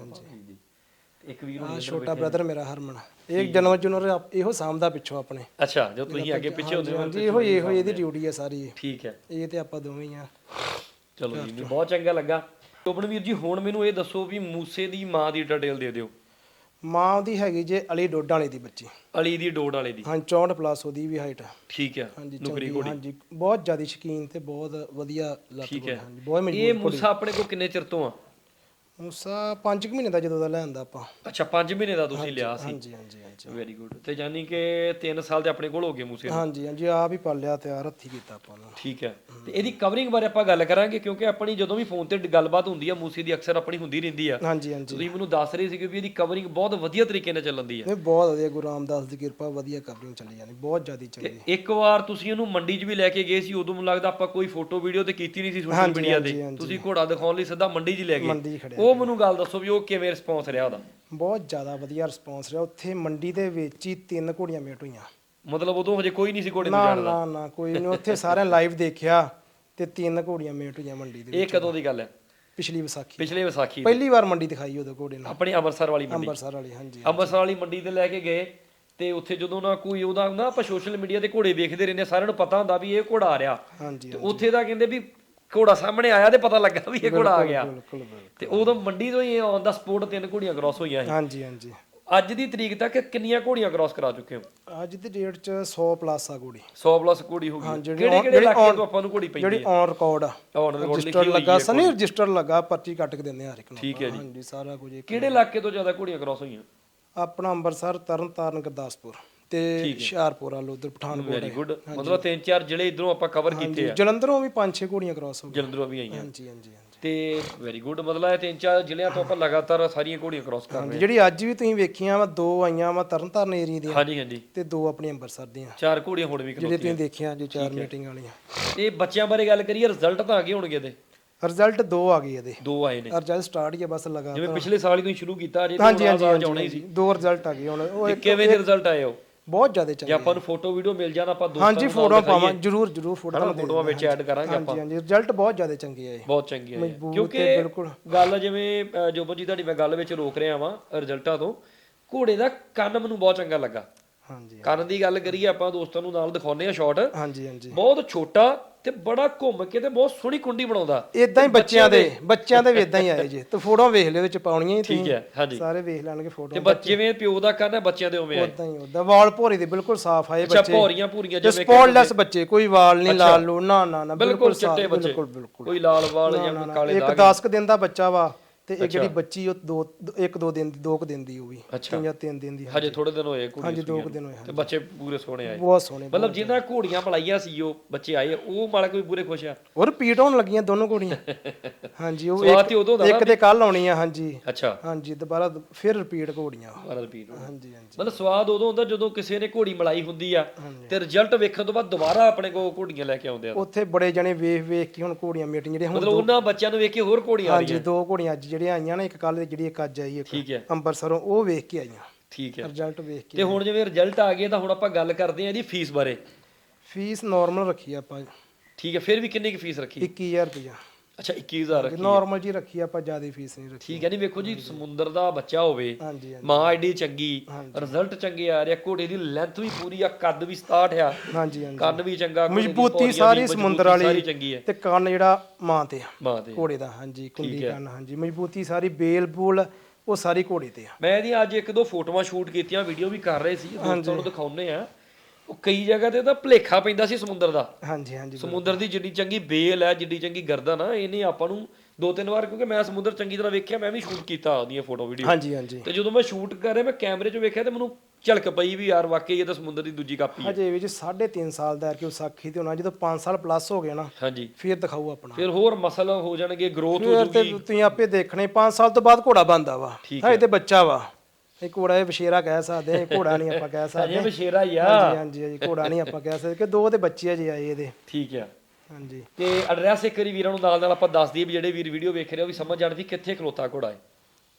S1: ਇੱਕ ਵੀਰ
S2: ਆ ਛੋਟਾ ਬ੍ਰਦਰ ਮੇਰਾ ਹਰਮਨ। ਇਹ ਜਨਮ ਜਨਰ ਇਹੋ ਸਾਂਭਦਾ ਪਿੱਛੋਂ ਆਪਣੇ।
S1: ਅੱਛਾ ਜੋ ਤੁਸੀਂ ਅੱਗੇ ਪਿੱਛੇ ਹੁੰਦੇ ਹੋ
S2: ਇਹੋ ਇਹੋ ਇਹਦੀ ਡਿਊਟੀ ਹੈ ਸਾਰੀ।
S1: ਠੀਕ ਹੈ।
S2: ਇਹ ਤੇ ਆਪਾਂ ਦੋਵੇਂ ਹੀ ਆ।
S1: ਚਲੋ ਜੀ ਮੈਨੂੰ ਬਹੁਤ ਚੰਗਾ ਲੱਗਾ। ਟੋਬਨ ਵੀਰ ਜੀ ਹੁਣ ਮੈਨੂੰ ਇਹ ਦੱਸੋ ਵੀ ਮੂਸੇ ਦੀ ਮਾਂ ਦੀ ਡਿਟੇਲ ਦੇ ਦਿਓ।
S2: ਮਾਂ ਉਹਦੀ ਹੈਗੀ ਜੇ ਅਲੀ ਡੋਡਾਂ ਵਾਲੀ ਦੀ ਬੱਚੀ।
S1: ਅਲੀ ਦੀ ਡੋਡ ਵਾਲੇ ਦੀ।
S2: ਹਾਂ 64 ਪਲੱਸ ਉਹਦੀ ਵੀ ਹਾਈਟ
S1: ਠੀਕ ਹੈ
S2: ਹਾਂਜੀ
S1: ਨੁਕਰੀ
S2: ਚੰਗੀ ਹਾਂਜੀ ਬਹੁਤ ਜ਼ਿਆਦਾ ਸ਼ਕੀਨ ਤੇ ਬਹੁਤ ਵਧੀਆ ਲੱਤ
S1: ਠੀਕ ਹੈ।
S2: ਬਹੁਤ
S1: ਇਹ ਮੂਸਾ ਆਪਣੇ ਕੋਲ ਕਿੰਨੇ ਚਿਰ ਤੋਂ ਆ?
S2: ਮੂਸਾ 5 ਮਹੀਨੇ ਦਾ ਜਦੋਂ ਦਾ ਲੈਂਦਾ ਆਪਾਂ।
S1: ਅੱਛਾ 5 ਮਹੀਨੇ ਦਾ ਤੁਸੀਂ ਲਿਆ ਸੀ।
S2: ਹਾਂਜੀ ਹਾਂਜੀ ਹਾਂਜੀ।
S1: ਵੈਰੀ ਗੁੱਡ ਤੇ ਜਾਨੀ ਕਿ 3 ਸਾਲ ਦੇ ਆਪਣੇ ਕੋਲ ਹੋ ਗਏ ਮੂਸੇ।
S2: ਹਾਂਜੀ ਹਾਂਜੀ ਆਪ ਹੀ ਪਾਲਿਆ ਤਿਆਰ ਹੱਥੀ ਕੀਤਾ ਆਪਾਂ ਨੂੰ।
S1: ਠੀਕ ਹੈ। ਤੇ ਇਹਦੀ ਕਵਰਿੰਗ ਬਾਰੇ ਆਪਾਂ ਗੱਲ ਕਰਾਂਗੇ ਕਿਉਂਕਿ ਆਪਣੀ ਜਦੋਂ ਵੀ ਫੋਨ ਤੇ ਗੱਲਬਾਤ ਹੁੰਦੀ ਆ ਮੂਸੇ ਦੀ ਅਕਸਰ ਆਪਣੀ ਹੁੰਦੀ ਰਹਿੰਦੀ ਆ।
S2: ਹਾਂਜੀ ਹਾਂਜੀ।
S1: ਤੁਸੀਂ ਮੈਨੂੰ ਦੱਸ ਰਹੇ ਸੀ ਕਿ ਵੀ ਇਹਦੀ ਕਵਰਿੰਗ ਬਹੁਤ ਵਧੀਆ ਤਰੀਕੇ ਨਾਲ ਚੱਲਦੀ ਆ।
S2: ਇਹ ਬਹੁਤ ਵਧੀਆ ਗੁਰੂ ਰਾਮਦਾਸ ਦੀ ਕਿਰਪਾ ਵਧੀਆ ਕਵਰਿੰਗ ਚੱਲੀ ਜਾਂਦੀ ਬਹੁਤ ਜ਼ਿਆਦਾ ਚੰਗੀ
S1: ਇੱਕ ਵਾਰ ਤੁਸੀਂ ਇਹਨੂੰ ਮੰਡੀ 'ਚ ਵੀ ਲੈ ਕੇ ਗਏ ਸੀ ਉਦੋਂ ਮੈਨੂੰ ਲੱਗਦਾ ਆਪਾਂ ਕੋਈ ਫੋਟੋ ਵੀਡੀਓ ਤੇ ਕੀਤੀ ਨਹੀਂ ਸੀ ਸੋਸ਼ਲ ਮੀਡੀਆ ਤੇ। ਤੁਸੀਂ ਘੋੜਾ ਦਿਖਾਉਣ ਲਈ ਸਿੱਧਾ ਮੰਡੀ 'ਚ ਲੈ ਗਏ।
S2: ਮੰਡੀ 'ਚ ਖੜਿਆ
S1: ਉਹ ਮੈਨੂੰ ਗੱਲ ਦੱਸੋ ਵੀ ਉਹ ਕਿਵੇਂ ਰਿਸਪੌਂਸ ਰਿਹਾ ਉਹਦਾ?
S2: ਬਹੁਤ ਜ਼ਿਆਦਾ ਵਧੀਆ ਰਿਸਪੌਂਸ ਰਿਹਾ। ਉੱਥੇ ਮੰਡੀ ਦੇ ਵਿੱਚ ਹੀ ਤਿੰਨ ਘੋੜੀਆਂ ਮੇਟ ਹੋਈਆਂ।
S1: ਮਤਲਬ ਉਦੋਂ ਹਜੇ ਕੋਈ ਨਹੀਂ ਸੀ ਘੋੜੇ ਨੂੰ
S2: ਨਾ
S1: ਜਾਣਦਾ
S2: ਨਾ ਨਾ ਕੋਈ ਨਹੀਂ। ਉੱਥੇ ਸਾਰਿਆਂ ਲਾਈਵ ਦੇਖਿਆ ਤੇ ਤਿੰਨ ਘੋੜੀਆਂ ਮੇਟ ਹੋਈਆਂ ਮੰਡੀ ਦੇ
S1: ਇਹ ਕਦੋਂ ਦੀ ਗੱਲ ਹੈ?
S2: ਪਿਛਲੀ ਵਿਸਾਖੀ।
S1: ਪਿਛਲੇ ਵਿਸਾਖੀ।
S2: ਪਹਿਲੀ ਵਾਰ ਮੰਡੀ ਦਿਖਾਈ ਉਦੋਂ ਘੋੜੇ ਨੂੰ
S1: ਆਪਣੀ ਅੰਮ੍ਰਿਤਸਰ ਵਾਲੀ ਮੰਡੀ।
S2: ਅੰਮ੍ਰਿਤਸਰ ਵਾਲੀ ਹਾਂਜੀ
S1: ਅੰਮ੍ਰਿਤਸਰ ਵਾਲੀ ਮੰਡੀ ਤੇ ਲੈ ਕੇ ਗਏ ਤੇ ਉੱਥੇ ਜਦੋਂ ਨਾ ਕੋਈ ਉਹਦਾ ਨਾ ਆਪਾਂ ਸੋਸ਼ਲ ਮੀਡੀਆ ਤੇ ਘੋੜੇ ਵੇਖਦੇ ਰਹਿੰਦੇ ਹਾਂ, ਸਾਰਿਆਂ ਨੂੰ ਪਤਾ ਹੁੰਦਾ ਵੀ ਇਹ ਘੋੜਾ ਆ ਰਿਹਾ।
S2: ਹਾਂਜੀ
S1: ਤੇ ਉੱਥੇ ਦਾ ਕਹਿੰਦੇ ਵੀ ਘੋੜਾ ਸਾਹਮਣੇ ਆਇਆ ਤੇ ਪਤਾ ਲੱਗਾ ਵੀ ਇਹ ਘੋੜਾ ਆ ਗਿਆ।
S2: ਬਿਲਕੁਲ
S1: ਤੇ ਉਦੋਂ ਮੰਡੀ ਤੋਂ ਹੀ ਔਨ ਦਾ ਸਪੋਰਟ ਤਿੰਨ ਘੋੜੀਆਂ ਕ੍ਰਾਸ ਹੋਈਆਂ ਸੀ।
S2: ਹਾਂਜੀ ਹਾਂਜੀ।
S1: ਅੱਜ ਦੀ ਤਰੀਕ ਤੱਕ ਕਿੰਨੀਆਂ ਘੋੜੀਆਂ ਕ੍ਰਾਸ ਕਰਾ ਚੁੱਕੇ ਹੋ?
S2: ਅੱਜ ਦੀ ਡੇਟ 'ਚ 100 ਪਲੱਸ ਆ ਘੋੜੀ।
S1: 100 ਪਲੱਸ ਘੋੜੀ ਹੋ ਗਈ।
S2: ਜਿਹੜੀ
S1: ਕਿਹੜੇ ਕਿਹੜੇ ਇਲਾਕੇ ਤੋਂ ਆਪਾਂ ਨੂੰ ਘੋੜੀ ਪੈਂਦੀ
S2: ਜਿਹੜੀ ਔਨ ਰਿਕਾਰਡ ਆ।
S1: ਔਨ ਰਿਕਾਰਡ ਲਿਖੀ ਹੋਈ
S2: ਲੱਗਾ ਸਨੀ ਰਜਿਸਟਰ ਲੱਗਾ ਪਰਚੀ ਕੱਟ ਕੇ ਦਿੰਦੇ ਆ ਹਰ ਇੱਕ ਨੂੰ।
S1: ਠੀਕ ਹੈ ਜੀ।
S2: ਹਾਂਜੀ ਸਾਰਾ ਕੁਝ
S1: ਕਿਹੜੇ ਇਲਾਕੇ ਤੋਂ ਜ਼ਿਆਦਾ ਘੋੜੀਆਂ ਕ੍ਰਾਸ ਹੋਈਆਂ?
S2: ਆਪਣਾ ਅੰਮ੍ਰਿਤਸਰ ਤਰਨਤਾਰਨ ਗੁਰਦਾਸਪੁਰ। ਤੇ ਹੁਸ਼ਿਆਰਪੁਰ ਵਾਲ ਉਧਰ ਪਠਾਨਕੋਟ
S1: ਵੈਰੀ ਗੁੱਡ ਮਤਲਬ ਤਿੰਨ ਚਾਰ ਜ਼ਿਲ੍ਹੇ ਇਧਰੋਂ ਆਪਾਂ ਕਵਰ ਕੀਤੇ ਆ।
S2: ਜਲੰਧਰੋਂ ਵੀ 5-6 ਘੋੜੀਆਂ ਕ੍ਰਾਸ ਹੋ ਗਈਆਂ।
S1: ਜਲੰਧਰੋਂ ਵੀ ਆਈਆਂ।
S2: ਹਾਂਜੀ ਹਾਂਜੀ ਹਾਂਜੀ।
S1: ਤੇ ਵੈਰੀ ਗੁੱਡ ਮਤਲਬ ਇਹ ਤਿੰਨ ਚਾਰ ਜ਼ਿਲ੍ਹਿਆਂ ਤੋਂ ਆਪਾਂ ਲਗਾਤਾਰ ਸਾਰੀਆਂ ਘੋੜੀਆਂ ਕ੍ਰਾਸ ਕਰ ਰਹੇ
S2: ਹਾਂਜੀ ਜਿਹੜੀ ਅੱਜ ਵੀ ਤੁਸੀਂ ਵੇਖੀਆਂ ਵਾ ਦੋ ਆਈਆਂ ਵਾ ਤਰਨਤਾਰਨ ਏਰੀਆ ਦੀਆਂ।
S1: ਹਾਂ ਹਾਂਜੀ ਹਾਂਜੀ।
S2: ਤੇ ਦੋ ਆਪਣੀ ਅੰਮ੍ਰਿਤਸਰ ਦੀਆਂ।
S1: ਚਾਰ ਘੋੜੀਆਂ ਹੁਣ ਵੀ
S2: ਜਿਹੜੇ
S1: ਖਲੋਤੀਆਂ
S2: ਤੁਸੀਂ ਦੇਖੀਆਂ ਜੋ ਚਾਰ ਮੀਟਿੰਗ ਵਾਲੀਆਂ।
S1: ਤੇ ਬੱਚਿਆਂ ਬਾਰੇ ਗੱਲ ਕਰੀਏ ਰਿਜ਼ਲਟ ਤਾਂ ਆ ਗਏ ਹੋਣਗੇ ਇਹਦੇ।
S2: ਰਿਜ਼ਲਟ ਦੋ ਆ ਗਏ ਇਹਦੇ।
S1: ਦੋ ਆਏ ਨੇ।
S2: ਰਿਜ਼ਲਟ ਸਟਾਰਟ ਹੀ ਆ ਬਸ ਲਗਾ
S1: ਜਿਵੇਂ ਪਿਛਲੇ ਸਾਲ ਹੀ ਤੁਸੀਂ ਸ਼ੁਰੂ ਕੀਤਾ ਅਜੇ ਤਾਂ ਆਉਣਾ ਹੀ ਸੀ
S2: ਦੋ ਰਿਜ਼ਲਟ ਆ ਗਏ ਹੁਣ। ਉਹ
S1: ਕਿਵੇਂ ਦੇ ਰਿਜ਼ਲਟ ਆਏ ਹੋ
S2: ਬਹੁਤ ਜ਼ਿਆਦਾ
S1: ਜੇ
S2: ਚੰਗੇ
S1: ਆਪਾਂ ਨੂੰ ਫੋਟੋ ਵੀਡੀਓ ਮਿਲ ਜਾਣ ਆਪਾਂ ਦੋਸਤਾਂ
S2: ਹਾਂਜੀ
S1: ਨੂੰ ਨਾਲ
S2: ਫੋਟੋ
S1: ਦਿਖਾਈਏ।
S2: ਪਾਵਾਂ ਜਰੂਰ ਜਰੂਰ ਫੋਟੋ
S1: ਹਨਾ ਫੋਟੋਆਂ ਵਿੱਚ ਐਡ ਕਰਾਂਗੇ ਆਪਾਂ
S2: ਹਾਂਜੀ ਹਾਂਜੀ ਰਿਜ਼ਲਟ ਬਹੁਤ ਜ਼ਿਆਦਾ ਚੰਗੇ ਆਏ
S1: ਬਹੁਤ ਚੰਗੀ ਹੈ।
S2: ਮਜ਼ਬੂਤ
S1: ਕਿਉਂਕਿ
S2: ਤੇ ਬਿਲਕੁਲ।
S1: ਗੱਲ ਜਿਵੇਂ ਅ, ਜੋਬਨ ਜੀ ਤੁਹਾਡੀ ਮੈਂ ਗੱਲ ਵਿੱਚ ਰੋਕ ਰਿਹਾ ਵਾਂ ਰਿਜ਼ਲਟਾਂ ਤੋਂ ਘੋੜੇ ਦਾ ਕੰਨ ਮੈਨੂੰ ਬਹੁਤ ਚੰਗਾ ਲੱਗਾ
S2: ਹਾਂਜੀ
S1: ਕੰਨ ਦੀ ਗੱਲ ਕਰੀਏ ਆਪਾਂ ਦੋਸਤਾਂ ਨੂੰ ਨਾਲ ਦਿਖਾਉਂਦੇ ਆ ਸ਼ਾਟ
S2: ਹਾਂਜੀ ਹਾਂਜੀ।
S1: ਬਹੁਤ ਛੋਟਾ ਤੇ ਬੜਾ ਘੁੰਮ ਕੇ ਤੇ ਬਹੁਤ ਸੋਹਣੀ ਕੁੰਡੀ ਬਣਾਉਂਦਾ।
S2: ਇਦਾਂ ਹੀ ਬੱਚਿਆਂ ਦੇ ਬੱਚਿਆਂ ਦੇ ਵੀ ਇਦਾਂ ਹੀ ਆਏ ਜੀ। ਤੇ ਫੋਟੋ ਵੇਖ ਲਿਓ ਵਿੱਚ ਪਾਉਣੀਆਂ ਹੀ
S1: ਠੀਕ ਹੈ ਹਾਂਜੀ।
S2: ਸਾਰੇ ਵੇਖ ਲੈਣਗੇ
S1: ਤੇ
S2: ਫੋਟੋ
S1: ਬੱਚੇ ਜਿਵੇਂ ਪਿਓ ਦਾ ਹੈ ਬੱਚਿਆਂ ਦੇ ਉਵੇਂ ਆਏ
S2: ਉਦਾਂ ਹੀ ਉਦਾਂ ਵਾਲ ਭੋਰੀ ਦੇ ਬਿਲਕੁਲ ਸਾਫ਼ ਆਏ
S1: ਅੱਛਾ
S2: ਬੱਚੇ।
S1: ਭੌਰੀਆਂ ਭੂਰੀਆਂ
S2: ਤੇ
S1: ਜਿਵੇਂ
S2: ਸਪੌਟਲੈਸ ਬੱਚੇ ਕੋਈ ਵਾਲ ਨਹੀਂ ਲਾਲ ਲੋ ਨਾ ਨਾ ਨਾ
S1: ਬਿਲਕੁਲ ਚਿੱਟੇ ਬੱਚੇ।
S2: ਬਿਲਕੁਲ ਬਿਲਕੁਲ।
S1: ਕੋਈ ਲਾਲ ਵਾਲ ਜਾਂ ਕਾਲੇ
S2: ਇੱਕ
S1: ਦਾਗ।
S2: 10 ਕ ਦਿਨ ਦਾ ਬੱਚਾ ਵਾ। ਤੇ ਇੱਕ ਜਿਹੜੀ ਬੱਚੀ ਉਹ ਦੋ ਇੱਕ ਦੋ ਦਿਨ ਦੀ ਦੋ ਕ ਦਿਨ ਦੀ ਉਹ ਵੀ
S1: ਅੱਛਾ।
S2: ਜਾਂ ਤਿੰਨ ਦਿਨ ਦੀ
S1: ਹਜੇ ਥੋੜੇ ਦਿਨ ਹੋਏ ਘੋੜੀ
S2: ਹਾਂਜੀ ਦੋ ਕ
S1: ਸੂਈਆਂ
S2: ਦਿਨ ਹੋਏ
S1: ਤੇ ਬੱਚੇ ਪੂਰੇ ਸੋਹਣੇ ਆਏ।
S2: ਬਹੁਤ ਸੋਹਣੇ
S1: ਮਤਲਬ ਜਿਹਨਾਂ ਘੋੜੀਆਂ ਪਲਾਈਆਂ ਸੀ ਉਹ ਬੱਚੇ ਆਏ ਉਹ ਮਾਲਕ ਵੀ ਪੂਰੇ ਖੁਸ਼ ਆ।
S2: ਉਹ ਰਿਪੀਟ ਹੋਣ ਲੱਗੀਆਂ ਦੋਨੋਂ ਕੁੜੀਆਂ। ਹਾਂਜੀ ਉਹ
S1: ਸਵਾਦ ਤੇ ਉਦੋਂ ਦਾ
S2: ਇੱਕ ਤੇ ਕੱਲ ਆਉਣੀ ਆ ਹਾਂਜੀ।
S1: ਅੱਛਾ।
S2: ਹਾਂਜੀ ਦੁਬਾਰਾ ਦ- ਫਿਰ ਰਿਪੀਟ ਘੋੜੀਆਂ।
S1: ਬਾਰਾ ਰਿਪੀਟ
S2: ਹਾਂਜੀ ਹਾਂਜੀ।
S1: ਮਤਲਬ ਸਵਾਦ ਉਦੋਂ ਹੁੰਦਾ ਜਦੋਂ ਕਿਸੇ ਨੇ ਘੋੜੀ ਮਲਾਈ ਹੁੰਦੀ ਆ ਤੇ ਰਿਜ਼ਲਟ ਵੇਖਣ ਤੋਂ ਬਾਅਦ ਦੁਬਾਰਾ ਆਪਣੇ ਕੋਲ ਘੋੜੀਆਂ ਲੈ ਕੇ ਆਉਂਦੇ ਆ।
S2: ਉੱਥੇ ਬੜੇ ਜਣੇ ਵੇਖ ਵੇਖ ਕੇ ਹੁਣ ਘੋੜੀਆਂ ਮੀਟਿੰਗ ਜਿਹੜੇ ਹੁਣ
S1: ਮਤਲਬ ਉਹਨਾਂ ਬੱਚਿਆਂ ਨੂੰ ਵੇਖ ਕੇ ਹੋਰ ਘੋੜੀਆਂ ਆ ਰਹੀਆਂ।
S2: ਹਾਂਜੀ ਦੋ ਘੋੜੀਆਂ ਅੱਜ ਜਿਹੜੀਆਂ ਆਈਆਂ ਨੇ ਇੱਕ ਕੱਲ ਜਿਹੜੀ ਇੱਕ ਅੱਜ ਆਈ
S1: ਠੀਕ ਹੈ।
S2: ਅੰਬਰਸਰੋਂ ਉਹ ਵੇਖ ਕੇ ਆਈਆਂ।
S1: ਠੀਕ ਹੈ।
S2: ਰਿਜ਼ਲਟ ਵੇਖ ਕੇ
S1: ਤੇ ਹੁਣ ਜਿਵੇਂ ਰਿਜ਼ਲਟ ਆ ਗਏ ਤਾਂ ਹੁਣ ਆਪਾਂ ਗੱਲ ਕਰਦੇ ਆ ਇਹਦੀ ਫੀਸ ਬਾਰੇ।
S2: ਫੀਸ ਨਾਰਮਲ ਰੱਖੀ ਆ ਆਪਾਂ।
S1: ਠੀਕ ਹੈ ਫਿਰ ਵੀ ਕਿੰਨੀ ਕੁ ਫੀਸ ਰੱਖੀ?
S2: 21000 ਰੁਪਇਆ
S1: ਅੱਛਾ 21000 ਰੱਖੀ
S2: ਨਾਰਮਲ ਜੀ ਰੱਖੀ ਆ, ਆਪਾਂ ਜ਼ਿਆਦਾ ਫੀਸ ਨਹੀਂ ਰੱਖੀ।
S1: ਠੀਕ ਹੈ ਨਹੀਂ ਵੇਖੋ ਜੀ ਸਮੁੰਦਰ ਦਾ ਬੱਚਾ ਹੋਵੇ
S2: ਹਾਂਜੀ ਹਾਂਜੀ।
S1: ਮਾਂ ਐਡੀ ਚੰਗੀ ਰਿਜ਼ਲਟ ਚੰਗੇ ਆ ਰਿਹਾ ਘੋੜੇ ਦੀ ਲੈਂਥ ਵੀ ਪੂਰੀ ਆ ਕੱਦ ਵੀ 67 ਆ
S2: ਹਾਂਜੀ ਹਾਂਜੀ।
S1: ਕੰਨ ਵੀ ਚੰਗਾ ਘੋੜੇ ਦੀ
S2: ਮਜ਼ਬੂਤੀ
S1: ਪੌੜੀਆਂ ਵੀ,
S2: ਸਾਰੀ
S1: ਮਜ਼ਬੂਤੀ
S2: ਸਮੁੰਦਰ
S1: ਸਾਰੀ
S2: ਵਾਲੀ
S1: ਚੰਗੀ ਹੈ।
S2: ਤੇ ਕੰਨ ਜਿਹੜਾ ਮਾਂ ਤੇ ਆ
S1: ਮਾਂ ਤੇ
S2: ਘੋੜੇ ਦਾ ਹਾਂਜੀ ਕੁੰਡੀ ਕੰਨ ਹਾਂਜੀ। ਮਜ਼ਬੂਤੀ ਸਾਰੀ ਬੇਲ ਬੂਲ ਉਹ ਸਾਰੀ ਘੋੜੇ ਤੇ ਆ।
S1: ਮੈਂ ਇਹਦੀਆਂ ਅੱਜ ਇੱਕ ਦੋ ਫੋਟੋਆਂ ਸ਼ੂਟ ਕੀਤੀਆਂ ਵੀਡੀਓ ਵੀ ਕਰ ਰਹੇ ਸੀ ਦੋਸਤਾਂ ਨੂੰ ਦਿਖਾਉਨੇ ਆ। ਉਹ ਕਈ ਜਗ੍ਹਾ ਤੇ ਤਾਂ ਭਲੇਖਾ ਪੈਂਦਾ ਸੀ ਸਮੁੰਦਰ ਦਾ।
S2: ਹਾਂਜੀ ਹਾਂਜੀ
S1: ਸਮੁੰਦਰ ਦੀ ਜਿੱਡੀ ਚੰਗੀ ਬੇਲ ਹੈ ਜਿੱਡੀ ਚੰਗੀ ਗਰਦਨ ਆ ਇਹਨੇ ਆਪਾਂ ਨੂੰ ਦੋ ਤਿੰਨ ਵਾਰ ਕਿਉਂਕਿ ਮੈਂ ਸਮੁੰਦਰ ਚੰਗੀ ਤਰ੍ਹਾਂ ਵੇਖਿਆ ਮੈਂ ਵੀ ਸ਼ੂਟ ਕੀਤਾ ਉਹਦੀਆਂ ਫੋਟੋ ਵੀਡੀਓ
S2: ਹਾਂਜੀ ਹਾਂਜੀ।
S1: ਤੇ ਜਦੋਂ ਮੈਂ ਸ਼ੂਟ ਕਰ ਰਿਹਾ ਮੈਂ ਕੈਮਰੇ 'ਚ ਵੇਖਿਆ ਤੇ ਮੈਨੂੰ ਝਲਕ ਪਈ ਵੀ ਯਾਰ ਵਾਕਈ ਇਹ ਤਾਂ ਸਮੁੰਦਰ ਦੀ ਦੂਜੀ ਕਾਪੀ ਹੈ।
S2: ਹਜੇ ਵਿੱਚ 3.5 ਸਾਲ ਦਾ ਹੈ ਕਿ ਉਹ ਸਾਖੀ ਤੇ ਹੋਣਾ ਜਦੋਂ 5 ਸਾਲ ਪਲੱਸ ਹੋ ਗਿਆ ਨਾ
S1: ਹਾਂਜੀ।
S2: ਫਿਰ ਦਿਖਾਊ ਆਪਣਾ।
S1: ਫਿਰ ਹੋਰ ਮਸਲ ਹੋ ਜਾਣਗੇ ਗਰੋਥ ਹੋ ਜੂਗੀ।
S2: ਤੁਸੀਂ ਆਪੇ ਦੇਖਣੇ 5 ਸਾਲ ਤੋਂ ਬਾਅਦ ਘੋੜਾ ਬੰਦਾ ਵਾ। ਹਜੇ ਤੇ ਬੱਚਾ ਵਾ। ਇਹ ਘੋੜਾ ਇਹ ਬਸ਼ੇਰਾ ਕਹਿ ਸਕਦੇ ਇਹ ਘੋੜਾ ਨਹੀਂ ਆਪਾਂ ਕਹਿ ਸਕਦੇ।
S1: ਅਜੇ ਬਸ਼ੇਰਾ ਹੀ ਆ।
S2: ਹਾਂਜੀ ਹਾਂਜੀ ਹਾਂਜੀ ਘੋੜਾ ਨਹੀਂ ਆਪਾਂ ਕਹਿ ਸਕਦੇ ਕਿ ਦੋ ਤੇ ਬੱਚੇ ਅਜੇ ਆਏ ਇਹਦੇ।
S1: ਠੀਕ ਆ।
S2: ਹਾਂਜੀ।
S1: ਤੇ ਐਡਰੈਸ ਇੱਕ ਵਾਰੀ ਵੀਰਾਂ ਨੂੰ ਨਾਲ ਨਾਲ ਆਪਾਂ ਦੱਸ ਦਈਏ ਵੀ ਜਿਹੜੇ ਵੀਰ ਵੀਡੀਓ ਵੇਖ ਰਹੇ ਹੋ ਵੀ ਸਮਝ ਜਾਣ ਵੀ ਕਿੱਥੇ ਖਲੋਤਾ ਘੋੜਾ ਹੈ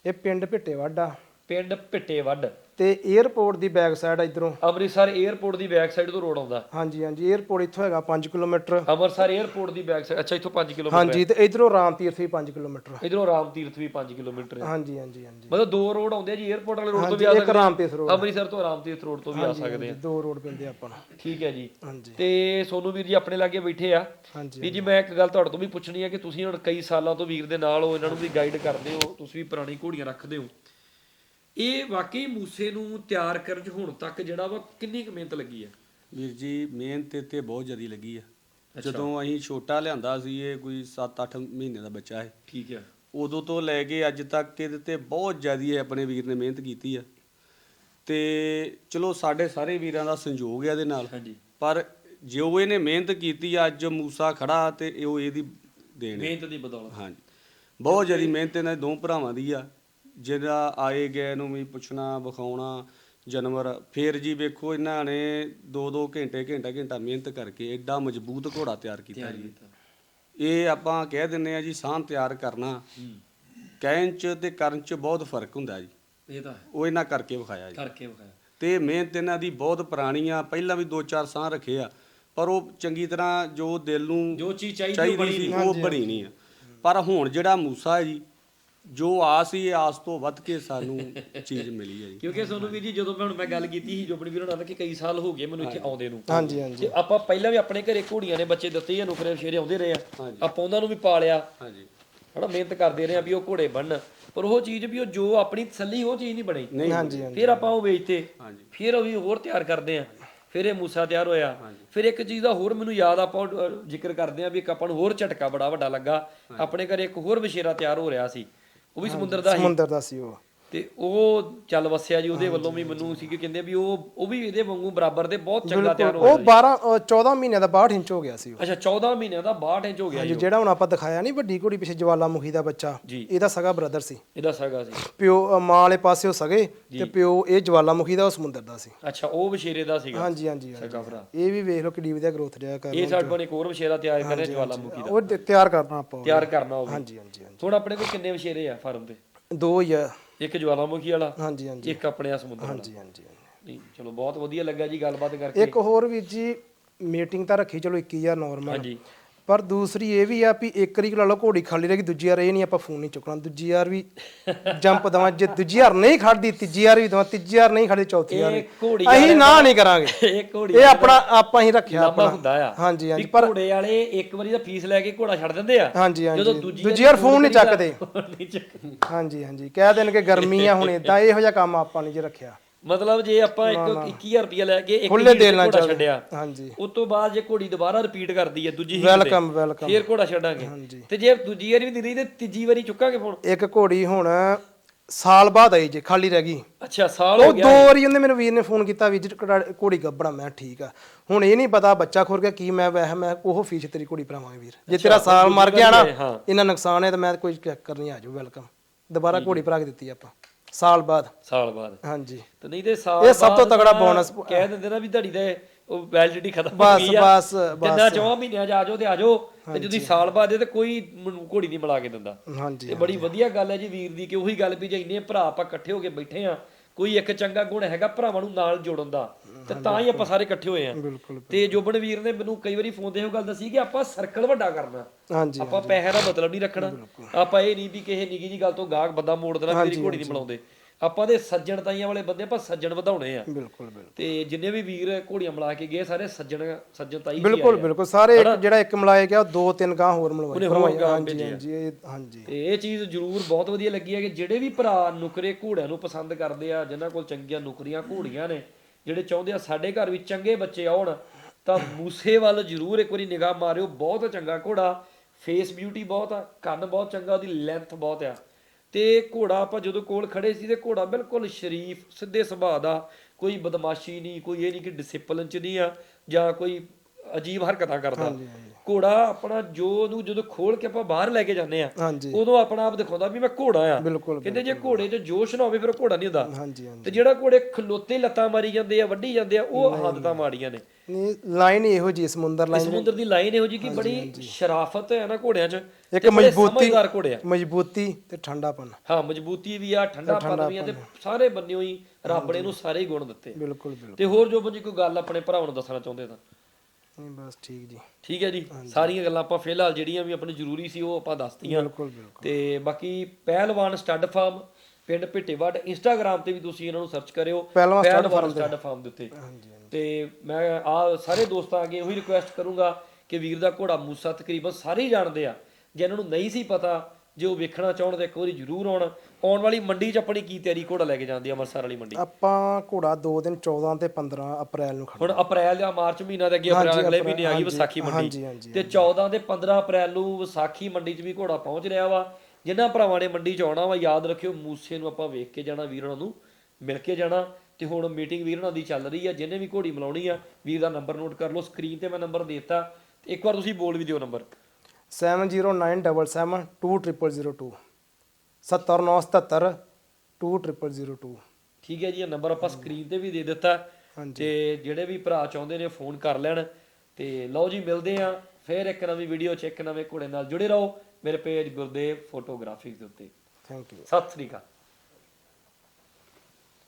S2: ਇਹ ਪਿੰਡ ਭਿੱਟੇਵਾਡਾ।
S1: ਪਿੰਡ ਭਿੱਟੇ ਵੱਡ
S2: ਤੇ 에어ਪੋਰਟ ਦੀ ਬੈਕ ਸਾਈਡ ਇਧਰੋਂ।
S1: ਅੰਮ੍ਰਿਤਸਰ 에어ਪੋਰਟ ਦੀ ਬੈਕ ਸਾਈਡ ਤੋਂ ਰੋਡ ਆਉਂਦਾ।
S2: ਹਾਂਜੀ ਹਾਂਜੀ 에어ਪੋਰਟ ਇੱਥੋਂ ਹੈਗਾ 5 ਕਿਲੋਮੀਟਰ।
S1: ਅੰਮ੍ਰਿਤਸਰ 에어ਪੋਰਟ ਦੀ ਬੈਕ ਸਾਈਡ ਅੱਛਾ ਇੱਥੋਂ 5 ਕਿਲੋਮੀਟਰ
S2: ਹਾਂਜੀ ਤੇ ਇਧਰੋਂ ਰਾਮ ਤੀਰਥ ਵੀ 5 ਕਿਲੋਮੀਟਰ
S1: ਇਧਰੋਂ ਰਾਮ ਤੀਰਥ ਵੀ 5 ਕਿਲੋਮੀਟਰ
S2: ਹਾਂਜੀ ਹਾਂਜੀ ਹਾਂਜੀ।
S1: ਮਤਲਬ ਦੋ ਰੋਡ ਆਉਂਦੇ ਆ ਜੀ 에어ਪੋਰਟ ਵਾਲੇ ਰੋਡ ਤੋਂ ਵੀ ਆ ਸਕਦੇ ਇੱਕ
S2: ਰਾਮ ਤੀਰਥ ਰੋਡ
S1: ਅੰਮ੍ਰਿਤਸਰ ਤੋਂ ਰਾਮ ਤੀਰਥ ਰੋਡ ਤੋਂ ਵੀ ਆ ਸਕਦੇ ਆ।
S2: ਦੋ ਰੋਡ ਪੈਂਦੇ ਆਪਾਂ
S1: ਠੀਕ ਹੈ ਜੀ। ਤੇ ਸੋਨੂ ਵੀਰ ਜੀ ਆਪਣੇ ਲਾਗੇ ਬੈਠੇ ਆ।
S2: ਹਾਂਜੀ
S1: ਵੀ ਜੀ ਮੈਂ ਇੱਕ ਗੱਲ ਤੁਹਾਡੇ ਤੋਂ ਵੀ ਪੁੱਛਣੀ ਹੈ ਕਿ ਤੁਸੀਂ ਹੁਣ ਕਈ ਸਾਲਾਂ ਤੋਂ ਵੀਰ ਦੇ ਨਾਲ ਹੋ ਇਹਨਾਂ ਨੂੰ ਵੀ ਗਾਈਡ ਕਰਦੇ ਹੋ ਤੁਸੀਂ ਵੀ ਪੁਰਾਣੀ ਘੋੜੀਆਂ ਰੱਖਦੇ ਹੋ। ਇਹ ਵਾਕਈ ਮੂਸੇ ਨੂੰ ਤਿਆਰ ਕਰਨ ਚ ਹੁਣ ਤੱਕ ਜਿਹੜਾ ਵਾ ਕਿੰਨੀ ਕੁ ਮਿਹਨਤ ਲੱਗੀ ਹੈ
S4: ਵੀਰ ਜੀ ਮਿਹਨਤ ਤੇ ਬਹੁਤ ਜ਼ਿਆਦਾ ਲੱਗੀ ਆ। ਜਦੋਂ ਅਸੀਂ ਛੋਟਾ ਲਿਆਂਦਾ ਸੀ ਇਹ ਕੋਈ 7-8 ਮਹੀਨੇ ਦਾ ਬੱਚਾ ਹੈ
S1: ਠੀਕ ਹੈ
S4: ਉਦੋਂ ਤੋਂ ਲੈ ਕੇ ਅੱਜ ਤੱਕ ਇਹਦੇ ਤੇ ਬਹੁਤ ਜ਼ਿਆਦਾ ਆਪਣੇ ਵੀਰ ਨੇ ਮਿਹਨਤ ਕੀਤੀ ਆ। ਤੇ ਚਲੋ ਸਾਡੇ ਸਾਰੇ ਵੀਰਾਂ ਦਾ ਸੰਯੋਗ ਹੈ ਇਹਦੇ ਨਾਲ।
S1: ਹਾਂਜੀ।
S4: ਪਰ ਜੋ ਇਹਨੇ ਮਿਹਨਤ ਕੀਤੀ ਆ, ਅੱਜ ਮੂਸਾ ਖੜਾ ਤੇ ਉਹ ਇਹਦੀ ਦੇਣ ਹੈ।
S1: ਮਿਹਨਤ ਦੀ ਬਦੌਲਤ।
S4: ਹਾਂਜੀ। ਬਹੁਤ ਜ਼ਿਆਦਾ ਮਿਹਨਤ ਇਹਨਾਂ ਦੇ ਦੋ ਭਰਾਵਾਂ ਦੀ ਆ। ਜਿਹੜਾ ਆਏ ਗਏ ਨੂੰ ਵੀ ਪੁੱਛਣਾ ਵਿਖਾਉਣਾ ਜਾਨਵਰ ਫੇਰ ਜੀ ਵੇਖੋ ਇਹਨਾਂ ਨੇ 2-2 ਘੰਟੇ ਘੰਟਾ ਘੰਟਾ ਮਿਹਨਤ ਕਰਕੇ ਐਡਾ ਮਜ਼ਬੂਤ ਘੋੜਾ ਤਿਆਰ ਕੀਤਾ ਜੀ। ਇਹ ਆਪਾਂ ਕਹਿ ਦਿੰਨੇ ਆ ਜੀ ਸਾਹ ਤਿਆਰ ਕਰਨਾ। ਕਹਿਣ ਚ ਤੇ ਕਰਨ ਚ ਬਹੁਤ ਫ਼ਰਕ ਹੁੰਦਾ ਜੀ।
S1: ਇਹ ਤਾਂ
S4: ਉਹ ਇਹਨਾਂ ਕਰਕੇ ਵਿਖਾਇਆ ਜੀ।
S1: ਕਰਕੇ ਵਿਖਾਇਆ।
S4: ਤੇ ਮਿਹਨਤ ਇਹਨਾਂ ਦੀ ਬਹੁਤ ਪੁਰਾਣੀ ਆ ਪਹਿਲਾਂ ਵੀ 2-4 ਸਾਹ ਰੱਖੇ ਆ ਪਰ ਉਹ ਚੰਗੀ ਤਰ੍ਹਾਂ ਜੋ ਦਿਲ ਨੂੰ
S1: ਜੋ ਚੀਜ਼ ਚਾਹੀਦੀ ਉਹ ਬਣੀ
S4: ਸੀ ਉਹ ਬਣੀ ਨਹੀਂ ਆ। ਪਰ ਹੁਣ ਜਿਹੜਾ ਮੂਸਾ ਹੈ ਜੀ ਜੋ ਆਸ ਸੀ ਇਹ ਆਸ ਤੋਂ ਵੱਧ ਕੇ ਸਾਨੂੰ ਚੀਜ਼ ਮਿਲੀ ਹੈ ਜੀ।
S1: ਕਿਉਂਕਿ ਸੋਨੂ ਵੀਰ ਜੀ ਜਦੋਂ ਮੈਂ ਹੁਣ ਮੈਂ ਗੱਲ ਕੀਤੀ ਸੀ ਜੋਬਨ ਵੀਰ ਨਾਲ ਕਿ ਕਈ ਸਾਲ ਹੋ ਗਏ ਮੈਨੂੰ ਇੱਥੇ ਆਉਂਦੇ ਨੂੰ।
S2: ਹਾਂਜੀ ਹਾਂਜੀ।
S1: ਤੇ ਆਪਾਂ ਪਹਿਲਾਂ ਵੀ ਆਪਣੇ ਘਰੇ ਘੋੜੀਆਂ ਨੇ ਬੱਚੇ ਦਿੱਤੇ ਆ ਨੁਕਰੇ ਸ਼ੇਰੇ ਆਉਂਦੇ ਰਹੇ ਆ। ਆਪਾਂ ਉਹਨਾਂ ਨੂੰ ਵੀ ਪਾਲਿਆ।
S4: ਹਾਂਜੀ।
S1: ਹਨਾ ਮਿਹਨਤ ਕਰਦੇ ਰਹੇ ਆ ਵੀ ਉਹ ਘੋੜੇ ਬਣਨ। ਪਰ ਉਹ ਚੀਜ਼ ਵੀ ਉਹ ਜੋ ਆਪਣੀ ਤਸੱਲੀ ਉਹ ਚੀਜ਼ ਨਹੀਂ ਬਣੀ।
S4: ਨਹੀਂ
S2: ਹਾਂਜੀ ਹਾਂਜੀ।
S1: ਫਿਰ ਆਪਾਂ ਉਹ ਵੇਚਤੇ।
S4: ਹਾਂਜੀ।
S1: ਫਿਰ ਉਹ ਵੀ ਹੋਰ ਤਿਆਰ ਕਰਦੇ ਆ। ਫਿਰ ਇਹ ਮੂਸਾ ਤਿਆਰ ਹੋਇਆ। ਫਿਰ ਇੱਕ ਚੀਜ਼ ਦਾ ਹੋਰ ਮੈਨੂੰ ਯਾਦ ਆਪਾਂ ਜ਼ਿਕਰ ਕਰਦੇ ਆ ਵੀ ਇੱਕ ਆਪਾਂ ਨੂੰ ਹੋਰ ਝਟਕਾ ਬੜਾ ਵੱਡਾ ਲੱਗਾ। ਆਪਣੇ ਘਰੇ ਇੱਕ ਹੋਰ ਵਿਸ਼ੇਰਾ ਤਿਆਰ ਹੋ ਰਿਹਾ ਸੀ। ਉਹ ਵੀ ਸਮੁੰਦਰ ਦਾ ਹੀ
S2: ਸਮੁੰਦਰ ਦਾ ਸੀ ਉਹ।
S1: ਤੇ ਉਹ ਚੱਲ ਵਸਿਆ ਜੀ ਉਹਦੇ ਵੱਲੋਂ ਵੀ ਮੈਨੂੰ ਸੀ ਕਿ ਕਹਿੰਦੇ ਵੀ ਉਹ ਉਹ ਵੀ ਇਹਦੇ ਵਾਂਗੂ ਬਰਾਬਰ ਦੇ ਬਹੁਤ ਚੰਗਾ ਤਿਆਰ ਹੋ
S2: ਉਹ 12 ਅ, 14 ਮਹੀਨਿਆਂ ਦਾ 62 ਇੰਚ ਹੋ ਗਿਆ ਸੀ ਉਹ।
S1: ਅੱਛਾ 14 ਮਹੀਨਿਆਂ ਦਾ 62 ਇੰਚ ਹੋ ਗਿਆ ਜੀ
S2: ਜਿਹੜਾ ਹੁਣ ਆਪਾਂ ਦਿਖਾਇਆ ਨਹੀਂ ਵੱਡੀ ਘੋੜੀ ਪਿੱਛੇ ਜਵਾਲਾਮੁਖੀ ਦਾ ਬੱਚਾ।
S1: ਜੀ।
S2: ਇਹਦਾ ਸਗਾ ਬ੍ਰਦਰ ਸੀ।
S1: ਇਹਦਾ ਸਗਾ ਸੀ।
S2: ਪਿਓ ਅ, ਮਾਂ ਵਾਲੇ ਪਾਸੇ ਉਹ ਸਗੇ ਤੇ ਪਿਓ ਇਹ ਜਵਾਲਾਮੁਖੀ ਦਾ ਉਹ ਸਮੁੰਦਰ ਦਾ ਸੀ।
S1: ਅੱਛਾ ਉਹ ਵਿਸ਼ੇਰੇ ਦਾ ਸੀਗਾ।
S2: ਹਾਂਜੀ ਹਾਂਜੀ ਹਾਂਜੀ।
S1: ਸਗਾ ਭਰਾ।
S2: ਇਹ ਵੀ ਵੇਖ ਲਓ ਕਿੱਡੀ ਵਧੀਆ ਗਰੋਥ ਰਿਹਾ ਕਰ
S1: ਇਹ ਸਾਡੇ ਕੋਲ ਇੱਕ ਹੋਰ ਵਿਸ਼ੇਰਾ ਤਿਆਰ ਕਰ ਰਿਹਾ ਜਵਾਲਾਮੁਖੀ ਦਾ।
S2: ਉਹ ਤ- ਤਿਆਰ ਕਰਨਾ ਆਪਾਂ ਉਹ।
S1: ਤਿਆਰ ਕਰਨਾ ਹੋਵੇ
S2: ਹਾਂਜੀ ਹਾਂਜੀ ਹਾਂਜੀ।
S1: ਹੁਣ ਆਪਣੇ ਕੋਲ ਕਿੰਨੇ ਵਿਸ਼ੇਰੇ ਆ ਫਾਰਮ ਤੇ
S2: ਦੋ ਹੀ ਆ।
S1: ਇੱਕ ਜਵਾਲਾਮੁਖੀ ਵਾਲਾ
S2: ਹਾਂਜੀ ਹਾਂਜੀ।
S1: ਇੱਕ ਆਪਣੇ ਆ ਸਮੁੰਦਰ ਵਾਲਾ।
S2: ਹਾਂਜੀ ਹਾਂਜੀ।
S1: ਨਹੀਂ ਚਲੋ ਬਹੁਤ ਵਧੀਆ ਲੱਗਾ ਜੀ ਗੱਲਬਾਤ ਕਰਕੇ।
S2: ਇੱਕ ਹੋਰ ਵੀਰ ਜੀ ਮੀਟਿੰਗ ਤਾਂ ਰੱਖੀ ਚਲੋ 21000 ਨਾਰਮਲ
S1: ਹਾਂਜੀ।
S2: ਪਰ ਦੂਸਰੀ ਇਹ ਵੀ ਆ ਵੀ ਇੱਕ ਵਾਰੀ ਲਾ ਲਓ ਘੋੜੀ ਖਾਲੀ ਰਹੇਗੀ ਦੂਜੀ ਵਾਰ ਇਹ ਨਹੀਂ ਆਪਾਂ ਫੋਨ ਨਹੀਂ ਚੁੱਕਣਾ। ਦੂਜੀ ਵਾਰ ਵੀ ਜੰਪ ਦਵਾਂ ਜੇ ਦੂਜੀ ਵਾਰ ਨਹੀਂ ਖੜਦੀ ਤੀਜੀ ਵਾਰ ਵੀ ਦਵਾਂ ਤੀਜੀ ਵਾਰ ਨਹੀਂ ਖੜਦੀ ਚੌਥੀ ਵਾਰ ਅਸੀਂ ਨਾ ਨਹੀਂ ਕਰਾਂਗੇ।
S1: ਇਹ ਘੋੜੀ
S2: ਇਹ ਆਪਣਾ ਆਪਾਂ ਹੀ ਰੱਖਿਆ ਆਪਣਾ।
S1: ਹੁੰਦਾ ਆ।
S2: ਹਾਂਜੀ ਹਾਂਜੀ
S1: ਵੀ ਘੋੜੇ ਵਾਲੇ ਇੱਕ ਵਾਰੀ ਦਾ ਫੀਸ ਲੈ ਕੇ ਘੋੜਾ ਛੱਡ ਦਿੰਦੇ ਆ।
S2: ਹਾਂਜੀ ਹਾਂਜੀ।
S1: ਜਦੋਂ ਦੂਜੀ
S2: ਵਾਰ ਫੋਨ ਨਹੀਂ ਚੱਕਦੇ। ਹਾਂਜੀ ਹਾਂਜੀ। ਕਹਿ ਦੇਣ ਕਿ ਗਰਮੀ ਆ ਹੁਣ ਇਦਾਂ ਇਹੋ ਜਿਹਾ ਕੰਮ ਆਪਾਂ ਨਹੀਂ ਜੇ ਰੱਖਿਆ।
S1: ਮਤਲਬ ਜੇ ਆਪਾਂ ਇੱਕ 21000 ਰੁਪਇਆ ਲੈ ਕੇ ਇੱਕ
S2: ਖੁੱਲੇ
S1: ਛੱਡਿਆ
S2: ਹਾਂਜੀ।
S1: ਉਸ ਤੋਂ ਬਾਅਦ ਜੇ ਘੋੜੀ ਦੁਬਾਰਾ ਰਿਪੀਟ ਕਰਦੀ ਹੈ ਦੂਜੀ ਤੇ
S2: ਵੈਲਕਮ ਵੈਲਕਮ
S1: ਫੇਰ ਘੋੜਾ ਛੱਡਾਂਗੇ। ਤੇ ਜੇ ਦੂਜੀ ਵਾਰੀ ਵੀ ਰਹੀ ਤੇ ਤੀਜੀ ਵਾਰੀ ਚੁੱਕਾਂਗੇ ਫੋਨ?
S2: ਇੱਕ ਘੋੜੀ ਹੁਣ ਸਾਲ ਬਾਅਦ ਆਈ ਜੇ ਖਾਲੀ ਰਹਿ ਗਈ।
S1: ਅੱਛਾ ਸਾਲ ਹੋ
S2: ਉਹ
S1: ਗਿਆ।
S2: ਦੋ ਵਾਰੀ ਉਹਨੇ ਮੈਨੂੰ ਵੀਰ ਨੇ ਫੋਨ ਕੀਤਾ ਜੀ ਘੜਾ- ਗੱਬੜਾ ਮੈਂ ਠੀਕ ਆ। ਹੁਣ ਇਹ ਨਹੀਂ ਪਤਾ ਬੱਚਾ ਖੁਰ ਗਿਆ ਕੀ ਮੈਂ ਵੈਸੇ ਮੈਂ ਉਹ ਫੀਸ ਤੇਰੀ ਘੋੜੀ ਭਰਾਵਾਂਗੇ ਵੀਰ। ਜੇ ਤੇਰਾ ਸਾਲ ਮਰ ਗਿਆ ਨਾ
S1: ਹਾਂ।
S2: ਇਹਨਾਂ ਨੁਕਸਾਨ ਹੈ ਤਾਂ ਮੈਂ ਕੋਈ ਚੱਕਰ ਨਹੀਂ ਆਜੋ ਵੈਲਕਮ ਦੁਬਾਰਾ ਘੋੜੀ ਭਰਾ ਕੇ ਦਿੱਤੀ ਆਪਾਂ। ਸਾਲ ਬਾਅਦ।
S1: ਸਾਲ ਬਾਅਦ।
S2: ਹਾਂਜੀ।
S1: ਤੇ ਨਹੀਂ ਤੇ ਸਾਲ
S2: ਇਹ ਸਭ ਤੋਂ
S1: ਬਾਅਦ
S2: ਤਗੜਾ
S1: ਤਾਂ
S2: bonus
S1: ਕਹਿ ਦਿੰਦੇ ਨਾ ਵੀ ਧੜੀ ਦੇ ਉਹ ਵੈਲਿਡਿਟੀ ਖਤਮ ਹੋ
S2: ਬਸ,
S1: ਗਈ ਆ।
S2: ਬਸ,
S1: ਜਿੰਨਾ ਚੌਂ ਮਹੀਨਿਆਂ ਚ ਆ ਜਾਓ ਤੇ ਆ ਜਾਓ ਤੇ ਜਦੋਂ ਸਾਲ ਬਾਅਦ ਇਹ ਤੇ ਕੋਈ ਮੈਨੂੰ ਘੋੜੀ ਨਹੀਂ ਮਿਲਾ ਕੇ ਦਿੰਦਾ।
S2: ਹਾਂਜੀ
S1: ਤੇ ਬੜੀ ਵਧੀਆ ਗੱਲ ਹੈ ਜੀ ਵੀਰ ਦੀ ਕਿ ਉਹੀ ਗੱਲ ਵੀ ਜੇ ਇੰਨੇ ਭਰਾ ਆਪਾਂ ਇਕੱਠੇ ਹੋ ਕੇ ਬੈਠੇ ਆ ਕੋਈ ਇੱਕ ਚੰਗਾ ਗੁਣ ਹੈਗਾ ਭਰਾਵਾਂ ਨੂੰ ਨਾਲ ਜੋੜਨ ਦਾ। ਤੇ ਤਾਂ ਹੀ ਆਪਾਂ ਸਾਰੇ ਇਕੱਠੇ ਹੋਏ ਆ।
S2: ਬਿਲਕੁਲ
S1: ਤੇ ਜੋਬਨ ਵੀਰ ਨੇ ਮੈਨੂੰ ਕਈ ਵਾਰੀ ਫੋਨ ਤੇ ਇਹੋ ਗੱਲ ਦੱਸੀ ਕਿ ਆਪਾਂ ਸਰਕਲ ਵੱਡਾ ਕਰਨਾ।
S2: ਹਾਂਜੀ
S1: ਆਪਾਂ ਪੈਸੇ ਦਾ ਮਤਲਬ ਨਹੀਂ ਰੱਖਣਾ। ਆਪਾਂ ਇਹ ਨਹੀਂ ਵੀ ਕਿਸੇ ਨਿੱਕੀ ਜੀ ਗੱਲ ਤੋਂ ਗਾਹਕ ਬੰਦਾ ਮੋੜ ਦੇਣਾ ਮੇਰੀ ਘੋੜੀ ਨਹੀਂ ਬਣਾਉਂਦੇ। ਆਪਾਂ ਦੇ ਸੱਜਣ ਤਾਈਆਂ ਵਾਲੇ ਬੰਦੇ ਆਪਾਂ ਸੱਜਣ ਵਧਾਉਣੇ ਆ।
S2: ਬਿਲਕੁਲ ਬਿਲਕੁਲ।
S1: ਤੇ ਜਿੰਨੇ ਵੀ ਵੀਰ ਘੋੜੀਆਂ ਮਿਲਾ ਕੇ ਗਏ ਸਾਰੇ ਸੱਜਣ ਸੱਜਣ ਤਾਈ
S2: ਬਿਲਕੁਲ। ਬਿਲਕੁਲ। ਸਾਰੇ ਇੱਕ ਜਿਹੜਾ ਇੱਕ ਮਲਾਇਆ ਗਿਆ ਦੋ ਤਿੰਨ ਗਾਂ ਹੋਰ
S1: ਗਾਂ
S2: ਹਾਂਜੀ। ਹਾਂਜੀ ਹਾਂਜੀ।
S1: ਤੇ ਇਹ ਚੀਜ਼ ਜ਼ਰੂਰ ਬਹੁਤ ਵਧੀਆ ਲੱਗੀ ਹੈ ਕਿ ਜਿਹੜੇ ਵੀ ਭਰਾ ਨੁਕਰੇ ਘੋੜਿਆਂ ਨੂੰ ਪਸੰਦ ਕਰਦੇ ਆ ਜਿਨ੍ਹਾਂ ਕੋਲ ਚੰਗੀਆਂ ਨੁਕਰੀਆਂ ਘੋੜੀਆਂ ਨੇ ਜਿਹੜੇ ਚਾਹੁੰਦੇ ਆ ਸਾਡੇ ਘਰ ਵੀ ਚੰਗੇ ਬੱਚੇ ਆਉਣ, ਤਾਂ ਮੂਸੇ ਵੱਲ ਜ਼ਰੂਰ ਇੱਕ ਵਾਰੀ ਨਿਗਾਹ ਮਾਰਿਓ, ਬਹੁਤ ਚੰਗਾ ਘੋੜਾ ਫੇਸ ਬਿਊਟੀ ਬਹੁਤ ਆ, ਕੰਨ ਬਹੁਤ ਚੰਗਾ, ਉਹਦੀ ਲੈਂਥ ਬਹੁਤ ਆ। ਤੇ ਘੋੜਾ ਆਪਾਂ ਜਦੋਂ ਕੋਲ ਖੜੇ ਸੀ, ਤੇ ਘੋੜਾ ਬਿਲਕੁਲ ਸ਼ਰੀਫ, ਸਿੱਧੇ ਸੁਭਾਅ ਦਾ, ਕੋਈ ਬਦਮਾਸ਼ੀ ਨਹੀਂ, ਕੋਈ ਇਹ ਨਹੀਂ ਕਿ ਡਿਸਪਲਿਨ ਚ ਨਹੀਂ ਆ, ਜਾਂ ਕੋਈ ਅਜੀਬ ਹਰਕਤਾਂ ਕਰਦਾ। ਘੋੜਾ ਆਪਣਾ ਜੋ ਉਹਨੂੰ ਜਦੋਂ ਖੋਲ ਕੇ ਆਪਾਂ ਬਾਹਰ ਲੈ ਕੇ ਜਾਂਦੇ ਆ ਉਦੋਂ ਆਪਣਾ ਆਪ ਦਿਖਾਉਂਦਾ ਵੀ ਮੈਂ ਘੋੜਾ ਆ ਕਹਿੰਦੇ ਜੇ ਘੋੜੇ 'ਚ ਜੋਸ਼ ਨਾ ਹੋਵੇ ਫਿਰ ਘੋੜਾ ਨਹੀਂ ਹੁੰਦਾ। ਤੇ ਜਿਹੜਾ ਘੋੜੇ ਖਲੋਤੇ ਲੱਤਾਂ ਮਾਰੀ ਜਾਂਦੇ ਆ ਵੱਢੀ ਜਾਂਦੇ ਆ ਉਹ ਆਦਤਾਂ ਮਾੜੀਆਂ ਨੇ।
S2: ਨਹੀਂ ਲਾਈਨ ਇਹੋ ਜੀ ਸਮੁੰਦਰ ਲਾਈਨ
S1: ਸਮੁੰਦਰ ਦੀ ਲਾਈਨ ਇਹੋ ਜੀ ਕਿ ਬੜੀ ਸ਼ਰਾਫਤ ਹੈ ਨਾ ਘੋੜਿਆਂ 'ਚ।
S2: ਇੱਕ ਮਜ਼ਬੂਤੀ ਮਜ਼ਬੂਤੀ ਤੇ ਠੰਡਾਪਨ।
S1: ਹਾਂ ਮਜ਼ਬੂਤੀ ਵੀ ਆ ਠੰਡਾ ਪਨ ਵੀ ਆ ਤੇ ਸਾਰੇ ਬੰਨਿਓ ਹੀ ਰੱਬ ਨੇ ਇਹਨੂੰ ਸਾਰੇ ਗੁਣ ਦਿੱਤੇ।
S2: ਬਿਲਕੁਲ ਬਿਲਕੁਲ।
S1: ਤੇ ਹੋਰ ਜੋ ਬੰਜੀ ਕੋਈ ਗੱਲ ਆਪਣੇ ਭਰਾਵਾਂ ਨੂੰ ਦੱਸਣਾ ਚਾਹੁੰਦੇ ਤਾਂ?
S2: ਨਹੀਂ ਬਸ ਠੀਕ ਜੀ।
S1: ਠੀਕ ਹੈ ਜੀ। ਸਾਰੀਆਂ ਗੱਲਾਂ ਆਪਾਂ ਫਿਲਹਾਲ ਜਿਹੜੀਆਂ ਵੀ ਆਪਣੀ ਜ਼ਰੂਰੀ ਸੀ ਉਹ ਆਪਾਂ ਦੱਸਤੀਆਂ
S2: ਬਿਲਕੁਲ ਬਿਲਕੁਲ।
S1: ਤੇ ਬਾਕੀ ਪਹਿਲਵਾਨ ਸਟੱਡ ਫਾਰਮ ਪਿੰਡ ਭਿੱਟੇਵੱਡ ਇੰਸਟਾਗ੍ਰam ਤੇ ਵੀ ਤੁਸੀਂ ਇਹਨਾਂ ਨੂੰ ਸਰਚ ਕਰਿਓ।
S2: ਪਹਿਲਵਾਨ
S1: ਸਟੱਡ ਫਾਰਮ ਦੇ ਉੱਤੇ। ਤੇ ਮੈਂ ਆ ਸਾਰੇ ਦੋਸਤਾਂ ਅੱਗੇ ਉਹੀ ਰਿਕੁਐਸਟ ਕਰੂੰਗਾ ਕਿ ਵੀਰ ਦਾ ਘੋੜਾ ਮੂਸਾ ਤਕਰੀਬਨ ਸਾਰੇ ਜਾਣਦੇ ਆ। ਜੇ ਇਹਨਾਂ ਨੂੰ ਨਹੀਂ ਸੀ ਪਤਾ ਜੇ ਉਹ ਵੇਖਣਾ ਚਾਹਣ ਤਾਂ ਇੱਕ ਵਾਰੀ ਜ਼ਰੂਰ ਆਉਣ। ਆਉਣ ਵਾਲੀ ਮੰਡੀ 'ਚ ਆਪਣੀ ਕੀ ਤਿਆਰੀ? ਘੋੜਾ ਲੈ ਕੇ ਜਾਂਦੀ ਆ ਅੰਮ੍ਰਿਤਸਰ ਵਾਲੀ ਮੰਡੀ।
S2: ਆਪਾਂ ਘੋੜਾ 2 ਦਿਨ 14 ਤੇ 15 ਅਪ੍ਰੈਲ ਨੂੰ ਖੜਨਾ
S1: ਹੁਣ ਅਪ੍ਰੈਲ ਜਾਂ ਮਾਰਚ ਮਹੀਨਾ ਦੇ ਅੱਗੇ ਅਪ੍ਰੈਲ ਅਗਲੇ ਮਹੀਨੇ ਆ ਗਈ ਵਿਸਾਖੀ ਮੰਡੀ। ਤੇ 14 ਤੇ 15 ਅਪ੍ਰੈਲ ਨੂੰ ਵਿਸਾਖੀ ਮੰਡੀ 'ਚ ਵੀ ਘੋੜਾ ਪਹੁੰਚ ਰਿਹਾ ਵਾ। ਜਿਨ੍ਹਾਂ ਭਰਾਵਾਂ ਨੇ ਮੰਡੀ 'ਚ ਆਉਣਾ ਵਾ ਯਾਦ ਰੱਖਿਓ ਮੂਸੇ ਨੂੰ ਆਪਾਂ ਵੇਖ ਕੇ ਜਾਣਾ ਵੀਰਾਂ ਨੂੰ ਮਿਲ ਕੇ ਜਾਣਾ। ਤੇ ਹੁਣ ਮੀਟਿੰਗ ਵੀਰਾਂ ਦੀ ਚੱਲ ਰਹੀ ਆ ਜਿਹਨੇ ਵੀ ਘੋੜੀ ਮਿਲਾਉਣੀ ਆ ਵੀਰ ਦਾ ਨੰਬਰ ਨੋਟ ਕਰ ਲਓ ਸਕਰੀਨ ਤੇ ਮੈਂ ਨੰਬਰ ਦੇਤਾ। ਇੱਕ ਵਾਰ ਤੁਸੀਂ ਬੋਲ ਵੀ ਦਿਓ ਨੰਬਰ।
S2: 7097720002 7977 20002
S1: ਠੀਕ ਹੈ ਜੀ ਇਹ ਨੰਬਰ ਆਪਾਂ ਸਕਰੀਨ ਤੇ ਵੀ ਦੇ ਦਿੱਤਾ। ਤੇ ਜਿਹੜੇ ਵੀ ਭਰਾ ਚਾਹੁੰਦੇ ਨੇ ਫੋਨ ਕਰ ਲੈਣ ਤੇ ਲਓ ਜੀ ਮਿਲਦੇ ਆ ਫੇਰ ਇੱਕ ਨਵੀਂ ਵੀਡੀਓ ਚ ਇੱਕ ਨਵੇਂ ਘੋੜੇ ਨਾਲ ਜੁੜੇ ਰਹੋ। ਮੇਰੇ ਪੇਜ ਗੁਰਦੇਵ ਫੋਟੋਗ੍ਰਾਫੀ ਦੇ ਉੱਤੇ।
S2: Thank you
S1: Sat Sri Akal.